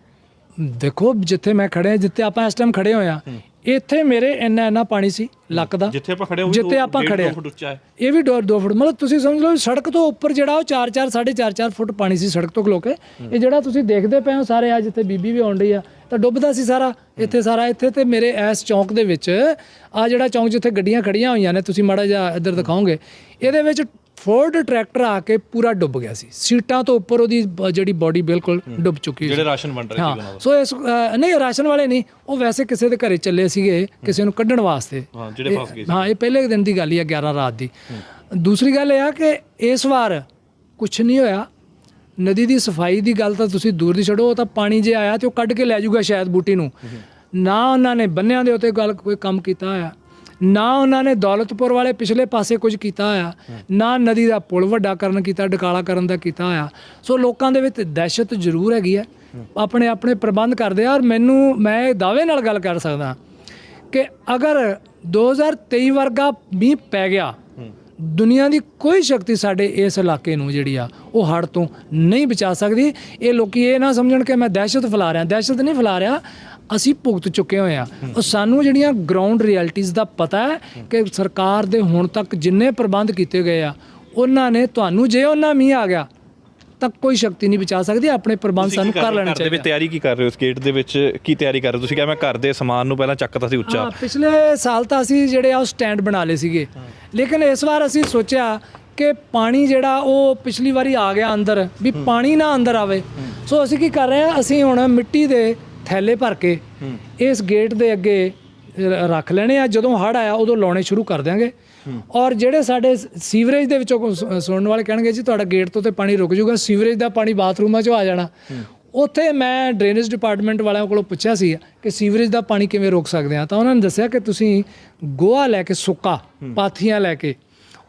ਦੇਖੋ ਜਿੱਥੇ ਮੈਂ ਖੜੇ ਜਿੱਥੇ ਆਪਾਂ ਇਸ ਟਾਈਮ ਖੜੇ ਹੋਏ ਆ ਇੱਥੇ ਮੇਰੇ ਇੰਨਾ ਇੰਨਾ ਪਾਣੀ ਸੀ ਲੱਕ ਦਾ। ਜਿੱਥੇ ਆਪਾਂ ਖੜੇ ਹੋ ਜਿੱਥੇ ਆਪਾਂ ਖੜੇ ਆ। ਫੁੱਟ ਉੱਚਾ ਹੈ। ਇਹ ਵੀ 2 ਫੁੱਟ ਮਤਲਬ ਤੁਸੀਂ ਸਮਝ ਲਓ ਸੜਕ ਤੋਂ ਉੱਪਰ ਜਿਹੜਾ ਉਹ 4 4 4.5 4 ਫੁੱਟ ਪਾਣੀ ਸੀ ਸੜਕ ਤੋਂ ਖਲੋ ਕੇ। ਇਹ ਜਿਹੜਾ ਤੁਸੀਂ ਦੇਖਦੇ ਪਏ ਹੋ ਸਾਰੇ ਆ ਜਿੱਥੇ ਬੀਬੀ ਵੀ ਆਉਣ ਡਈ ਆ ਤਾਂ ਡੁੱਬਦਾ ਸੀ ਸਾਰਾ। ਇੱਥੇ ਸਾਰਾ ਇੱਥੇ ਤੇ ਮੇਰੇ ਇਸ ਚੌਂਕ ਦੇ ਵਿੱਚ ਆ ਜਿਹੜਾ ਚੌਂਕ ਜਿੱਥੇ ਗੱਡੀਆਂ ਖੜੀਆਂ ਹੋਈਆਂ ਨੇ ਤੁਸੀਂ ਮਾੜਾ ਜਿਹਾ ਇੱਧਰ ਦਿਖਾਓਗੇ ਇਹਦੇ ਵਿੱਚ ਫੋਰਡ ਟਰੈਕਟਰ ਆ ਕੇ ਪੂਰਾ ਡੁੱਬ ਗਿਆ ਸੀ। ਸੀਟਾਂ ਤੋਂ ਉੱਪਰ ਉਹਦੀ ਬ- ਜਿਹੜੀ ਬਾਡੀ ਬਿਲਕੁਲ ਡੁੱਬ ਚੁੱਕੀ ਸੀ। ਜਿਹੜੇ ਰਾਸ਼ਨ ਵੰਡ ਰਹੇ ਸੀ ਉਹਨਾਂ ਹਾਂ ਸੋ ਇਸ ਅ, ਨਹੀਂ ਰਾਸ਼ਨ ਵਾਲੇ ਨਹੀਂ ਉਹ ਵੈਸੇ ਕਿਸੇ ਦੇ ਘਰੇ ਚੱਲੇ ਸੀਗੇ ਕਿਸੇ ਨੂੰ ਕੱਢਣ ਵਾਸਤੇ। ਹਾਂ, ਜਿਹੜੇ ਫਸ ਗਏ ਇਹ- ਹਾਂ ਇਹ ਪਹਿਲੇ ਦਿਨ ਦੀ ਗੱਲ ਹੀ ਆ 11 ਰਾਤ ਦੀ। ਦੂਸਰੀ ਗੱਲ ਇਹ ਆ ਕਿ ਇਸ ਵਾਰ ਕੁਝ ਨਹੀਂ ਹੋਇਆ। ਨਦੀ ਦੀ ਸਫ਼ਾਈ ਦੀ ਗੱਲ ਤਾਂ ਤੁਸੀਂ ਦੂਰ ਦੀ ਛੱਡੋ ਉਹ ਤਾਂ ਪਾਣੀ ਜੇ ਆਇਆ ਤੇ ਉਹ ਕੱਢ ਕੇ ਲੈ ਜਾਊਗਾ ਸ਼ਾਇਦ ਬੂਟੀ ਨੂੰ। ਨਾ ਉਹਨਾਂ ਨੇ ਬੰਨਿਆਂ ਦੇ ਉੱਤੇ ਗੱਲ ਕੋਈ ਕੰਮ ਕੀਤਾ ਹੋਇਆ। ਨਾ ਉਹਨਾਂ ਨੇ ਦੌਲਤਪੁਰ ਵਾਲੇ ਪਿਛਲੇ ਪਾਸੇ ਕੁਝ ਕੀਤਾ ਹੋਇਆ, ਨਾ ਨਦੀ ਦਾ ਪੁਲ ਵੱਡਾ ਕਰਨ ਕੀਤਾ, ਡਕਾਲਾ ਕਰਨ ਦਾ ਕੀਤਾ ਹੋਇਆ। ਸੋ ਲੋਕਾਂ ਦੇ ਵਿੱਚ ਦਹਿਸ਼ਤ ਜ਼ਰੂਰ ਹੈਗੀ ਹੈ। ਆਪਣੇ ਆਪਣੇ ਪ੍ਰਬੰਧ ਕਰਦੇ ਆ ਔਰ ਮੈਨੂੰ, ਮੈਂ ਇਹ ਦਾਅਵੇ ਨਾਲ ਗੱਲ ਕਰ ਸਕਦਾ ਕਿ ਅਗਰ 2023 ਵਰਗਾ ਮੀਂਹ ਪੈ ਗਿਆ, ਦੁਨੀਆ ਦੀ ਕੋਈ ਸ਼ਕਤੀ ਸਾਡੇ ਇਸ ਇਲਾਕੇ ਨੂੰ ਜਿਹੜੀ ਆ, ਉਹ ਹੜ੍ਹ ਤੋਂ ਨਹੀਂ ਬਚਾ ਸਕਦੀ। ਇਹ ਲੋਕੀ ਇਹ ਨਾ ਸਮਝਣ ਕਿ ਮੈਂ ਦਹਿਸ਼ਤ ਫੈਲਾ ਰਿਹਾ। ਦਹਿਸ਼ਤ ਨਹੀਂ ਫੈਲਾ ਰਿਹਾ ਅਸੀਂ ਭੁਗਤ ਚੁੱਕੇ ਹੋਏ ਆ ਉਹ ਸਾਨੂੰ ਜਿਹੜੀਆਂ ਗਰਾਊਂਡ ਰਿਐਲਿਟੀਜ਼ ਦਾ ਪਤਾ ਹੈ ਕਿ ਸਰਕਾਰ ਦੇ ਹੁਣ ਤੱਕ ਜਿੰਨੇ ਪ੍ਰਬੰਧ ਕੀਤੇ ਗਏ ਆ ਉਹਨਾਂ ਨੇ ਤੁਹਾਨੂੰ ਜੇ ਉਹਨਾਂ ਮੀਂਹ ਆ ਗਿਆ ਤਾਂ ਕੋਈ ਸ਼ਕਤੀ ਨਹੀਂ ਬਚਾ ਸਕਦੀ ਆਪਣੇ ਪ੍ਰਬੰਧ ਸਾਨੂੰ ਕਰ ਲੈਣੇ ਚਾਹੀਦੇ ਵਿੱਚ ਤਿਆਰੀ ਕੀ ਕਰ ਰਹੇ ਹੋ? ਗੇਟ ਦੇ ਵਿੱਚ ਕੀ ਤਿਆਰੀ ਕਰ ਰਹੇ ਤੁਸੀਂ ਕਿਹਾ ਮੈਂ ਘਰ ਦੇ ਸਮਾਨ ਨੂੰ ਪਹਿਲਾਂ ਚੱਕਤਾ ਸੀ ਉੱਚਾ। ਹਾਂ ਪਿਛਲੇ ਸਾਲ ਤਾਂ ਅਸੀਂ ਜਿਹੜੇ ਆ ਉਹ ਸਟੈਂਡ ਬਣਾ ਲਏ ਸੀਗੇ। ਲੇਕਿਨ ਇਸ ਵਾਰ ਅਸੀਂ ਸੋਚਿਆ ਕਿ ਪਾਣੀ ਜਿਹੜਾ ਉਹ ਪਿਛਲੀ ਵਾਰੀ ਆ ਗਿਆ ਅੰਦਰ ਵੀ ਪਾਣੀ ਨਾ ਅੰਦਰ ਆਵੇ। ਸੋ ਅਸੀਂ ਕੀ ਕਰ ਰਹੇ ਹਾਂ? ਅਸੀਂ ਹੁਣ ਮਿੱਟੀ ਦੇ ਥੈਲੇ ਭਰ ਕੇ ਇਸ ਗੇਟ ਦੇ ਅੱਗੇ ਰੱਖ ਲੈਣੇ ਆ। ਜਦੋਂ ਹੜ ਆਇਆ ਉਦੋਂ ਲਾਉਣੇ ਸ਼ੁਰੂ ਕਰ ਦਿਆਂਗੇ। ਔਰ ਜਿਹੜੇ ਸਾਡੇ ਸੀਵਰੇਜ ਦੇ ਵਿੱਚੋਂ ਸੁਣਨ ਵਾਲੇ ਕਹਿਣਗੇ ਜੀ ਤੁਹਾਡਾ ਗੇਟ ਤੋਂ ਤੇ ਪਾਣੀ ਰੁਕ ਜਾਊਗਾ। ਸੀਵਰੇਜ ਦਾ ਪਾਣੀ ਬਾਥਰੂਮਾਂ 'ਚੋਂ ਆ ਜਾਣਾ। ਉੱਥੇ ਮੈਂ ਡਰੇਨੇਜ ਡਿਪਾਰਟਮੈਂਟ ਵਾਲਿਆਂ ਕੋਲੋਂ ਪੁੱਛਿਆ ਸੀ ਕਿ ਸੀਵਰੇਜ ਦਾ ਪਾਣੀ ਕਿਵੇਂ ਰੋਕ ਸਕਦੇ ਆ। ਤਾਂ ਉਹਨਾਂ ਨੇ ਦੱਸਿਆ ਕਿ ਤੁਸੀਂ ਗੋਹਾ ਲੈ ਕੇ ਸੁੱਕਾ ਪਾਥੀਆਂ ਲੈ ਕੇ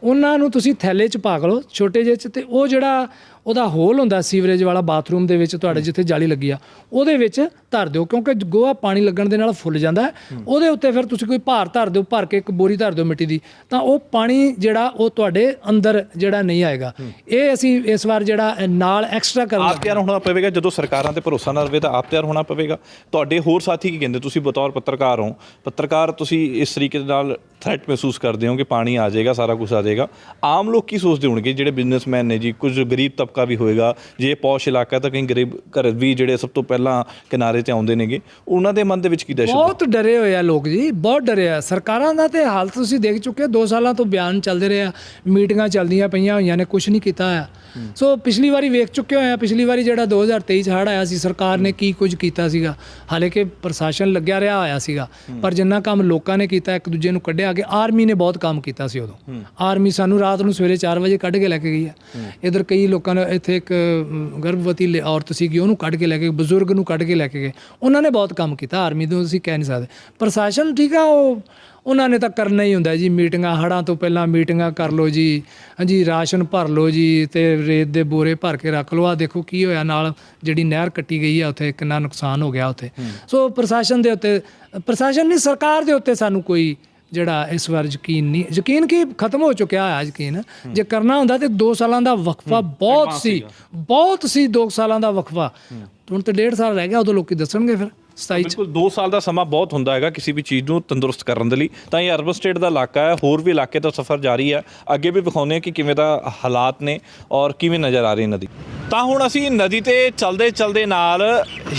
ਉਹਨਾਂ ਨੂੰ ਤੁਸੀਂ ਥੈਲੇ 'ਚ ਪਾ ਲਓ ਛੋਟੇ ਜਿਹੇ 'ਚ। ਤੇ ਉਹ ਜਿਹੜਾ ਉਹਦਾ ਹੋਲ ਹੁੰਦਾ ਸੀਵਰੇਜ ਵਾਲਾ ਬਾਥਰੂਮ ਦੇ ਵਿੱਚ ਤੁਹਾਡੇ ਜਿੱਥੇ ਜਾਲੀ ਲੱਗੀ ਆ ਉਹਦੇ ਵਿੱਚ ਧਰ ਦਿਓ ਕਿਉਂਕਿ ਗੋਹਾ ਪਾਣੀ ਲੱਗਣ ਦੇ ਨਾਲ ਫੁੱਲ ਜਾਂਦਾ ਹੈ। ਉਹਦੇ ਉੱਤੇ ਫਿਰ ਤੁਸੀਂ ਕੋਈ ਭਾਰ ਧਰ ਦਿਓ ਭਰ ਕੇ ਇੱਕ ਬੋਰੀ ਧਰ ਦਿਓ ਮਿੱਟੀ ਦੀ ਤਾਂ ਉਹ ਪਾਣੀ ਜਿਹੜਾ ਉਹ ਤੁਹਾਡੇ ਅੰਦਰ ਜਿਹੜਾ ਨਹੀਂ ਆਏਗਾ। ਇਹ ਅਸੀਂ ਇਸ ਵਾਰ ਜਿਹੜਾ ਨਾਲ ਐਕਸਟਰਾ ਕਰਨ ਆਪ ਤਿਆਰ ਹੋਣਾ ਪਵੇਗਾ ਜਦੋਂ ਸਰਕਾਰਾਂ ਤੇ ਭਰੋਸਾ ਨਾ ਰਵੇ ਤਾਂ ਆਪ ਤਿਆਰ ਹੋਣਾ ਪਵੇਗਾ। ਤੁਹਾਡੇ ਹੋਰ ਸਾਥੀ ਕੀ ਕਹਿੰਦੇ? ਤੁਸੀਂ ਬਤੌਰ ਪੱਤਰਕਾਰ ਹੋ। ਪੱਤਰਕਾਰ ਤੁਸੀਂ ਇਸ ਤਰੀਕੇ ਦੇ ਨਾਲ ਥ੍ਰੈਟ ਮਹਿਸੂਸ ਕਰਦੇ ਹੋ ਕਿ ਪਾਣੀ ਆ ਜਾਏਗਾ ਸਾਰਾ ਕੁਝ ਆ ਜਾਏਗਾ। ਆਮ ਲੋਕ ਕੀ ਸੋਚਦੇ ਹੋਣਗੇ? ਜਿਹੜੇ ਬਿਜ਼ਨਸਮੈਨ ਨੇ ਜੀ ਕੁਝ ਗਰੀਬ ਤਬਕਾ ਵੀ ਹੋਏਗਾ। ਜੇ ਪੌਸ਼ ਇਲਾਕਾ ਤਾਂ ਕਈ ਗਰੀਬ ਘਰ ਵੀ ਜਿਹੜੇ ਸਭ ਤੋਂ ਪਹਿਲਾਂ ਕਿਨਾਰੇ ਤੇ ਆਉਂਦੇ ਨੇਗੇ। ਉਹਨਾਂ ਦੇ ਮਨ ਦੇ ਵਿੱਚ ਕੀ ਦਹਿਸ਼ਤ ਬਹੁਤ ਡਰੇ ਹੋਏ ਆ ਲੋਕ ਜੀ ਬਹੁਤ ਡਰੇ ਆ। ਸਰਕਾਰਾਂ ਦਾ ਤੇ ਹਾਲ ਤੁਸੀਂ ਦੇਖ ਚੁੱਕੇ 2 ਸਾਲਾਂ ਤੋਂ ਬਿਆਨ ਚੱਲਦੇ ਰਹੇ ਆ। ਮੀਟਿੰਗਾਂ ਚੱਲਦੀਆਂ ਪਈਆਂ ਹੋਈਆਂ ਨੇ ਕੁਝ ਨਹੀਂ ਕੀਤਾ ਆ। ਸੋ ਪਿਛਲੀ ਵਾਰੀ ਵੇਖ ਚੁੱਕੇ ਹੋਏ ਆ ਪਿਛਲੀ ਵਾਰੀ ਜਿਹੜਾ 2023 ਚ ਹੜ੍ਹ ਆਇਆ ਸੀ ਸਰਕਾਰ ਨੇ ਕੀ ਕੁਝ ਕੀਤਾ ਸੀਗਾ? ਹਾਲੇ ਕਿ ਪ੍ਰਸ਼ਾਸਨ ਲੱਗਿਆ ਰਿਹਾ ਹੋਇਆ ਸੀਗਾ ਪਰ ਜਿੰਨਾ ਕੰਮ ਲੋਕਾਂ ਨੇ ਕੀਤਾ ਇੱਕ ਦੂਜੇ ਨੂੰ ਕੱਢਿਆ ਕਿ ਆਰਮੀ ਨੇ ਬਹੁਤ ਕੰਮ ਕੀਤਾ ਸੀ ਉਦੋਂ। ਆਰਮੀ ਸਾਨੂੰ ਰਾਤ ਨੂੰ ਸਵੇਰੇ 4 ਵਜੇ ਕੱਢ ਕੇ ਲੈ ਕੇ ਗਈ ਆ। ਇਧਰ ਕਈ ਲੋਕਾਂ ਨੇ ਇੱਥੇ ਇੱਕ ਗਰਭਵਤੀ ਲ- ਔਰਤ ਸੀਗੀ ਉਹਨੂੰ ਕੱਢ ਕੇ ਲੈ ਕੇ ਬਜ਼ੁਰਗ ਨੂੰ ਕੱਢ ਕੇ ਲੈ ਕੇ ਗਏ। ਉਹਨਾਂ ਨੇ ਬਹੁਤ ਕੰਮ ਕੀਤਾ ਆਰਮੀ ਤੋਂ ਅਸੀਂ ਕਹਿ ਨਹੀਂ ਸਕਦੇ। ਪ੍ਰਸ਼ਾਸਨ ਠੀਕ ਆ ਉਹ ਉਹਨਾਂ ਨੇ ਤਾਂ ਕਰਨਾ ਹੀ ਹੁੰਦਾ ਜੀ ਮੀਟਿੰਗਾਂ ਹੜਾਂ ਤੋਂ ਪਹਿਲਾਂ ਮੀਟਿੰਗਾਂ ਕਰ ਲਓ ਜੀ ਹਾਂਜੀ ਰਾਸ਼ਨ ਭਰ ਲਓ ਜੀ ਤੇ ਰੇਤ ਦੇ ਬੋਰੇ ਭਰ ਕੇ ਰੱਖ ਲਓ। ਆ ਦੇਖੋ ਕੀ ਹੋਇਆ ਨਾਲ ਜਿਹੜੀ ਨਹਿਰ ਕੱਟੀ ਗਈ ਆ ਉੱਥੇ ਕਿੰਨਾ ਨੁਕਸਾਨ ਹੋ ਗਿਆ ਉੱਥੇ। ਸੋ ਪ੍ਰਸ਼ਾਸਨ ਦੇ ਉੱਤੇ ਪ੍ਰਸ਼ਾਸਨ ਨਹੀਂ ਸਰਕਾਰ ਦੇ ਉੱਤੇ ਸਾਨੂੰ ਕੋਈ ਜਿਹੜਾ ਇਸ ਵਾਰ ਯਕੀਨ ਨਹੀਂ ਯਕੀਨ ਕੀ ਖਤਮ ਹੋ ਚੁੱਕਿਆ ਹੈ ਯਕੀਨ? ਜੇ ਕਰਨਾ ਹੁੰਦਾ ਤੇ 2 ਸਾਲਾਂ ਦਾ ਵਕਫਾ ਬਹੁਤ ਸੀ। ਬਹੁਤ ਸੀ 2 ਸਾਲਾਂ ਦਾ ਵਕਫਾ। ਹੁਣ ਤੇ 1.5 ਸਾਲ ਰਹਿ ਗਿਆ ਉਦੋਂ ਲੋਕੀ ਦੱਸਣਗੇ ਫਿਰ। 27 ਚ ਬਿਲਕੁਲ 2 ਸਾਲ ਦਾ ਸਮਾਂ ਬਹੁਤ ਹੁੰਦਾ ਹੈਗਾ ਕਿਸੇ ਵੀ ਚੀਜ਼ ਨੂੰ ਤੰਦਰੁਸਤ ਕਰਨ ਦੇ ਲਈ। ਤਾਂ ਇਹ ਅਰਬਨ ਸਟੇਟ ਦਾ ਇਲਾਕਾ ਹੈ ਹੋਰ ਵੀ ਇਲਾਕੇ ਤੋਂ ਸਫ਼ਰ ਜਾਰੀ ਹੈ। ਅੱਗੇ ਵੀ ਵਿਖਾਉਂਦੇ ਹਾਂ ਕਿ ਕਿਵੇਂ ਦਾ ਹਾਲਾਤ ਨੇ ਔਰ ਕਿਵੇਂ ਨਜ਼ਰ ਆ ਰਹੀ ਨਦੀ। ਤਾਂ ਹੁਣ ਅਸੀਂ ਨਦੀ ਤੇ ਚਲਦੇ ਚਲਦੇ ਨਾਲ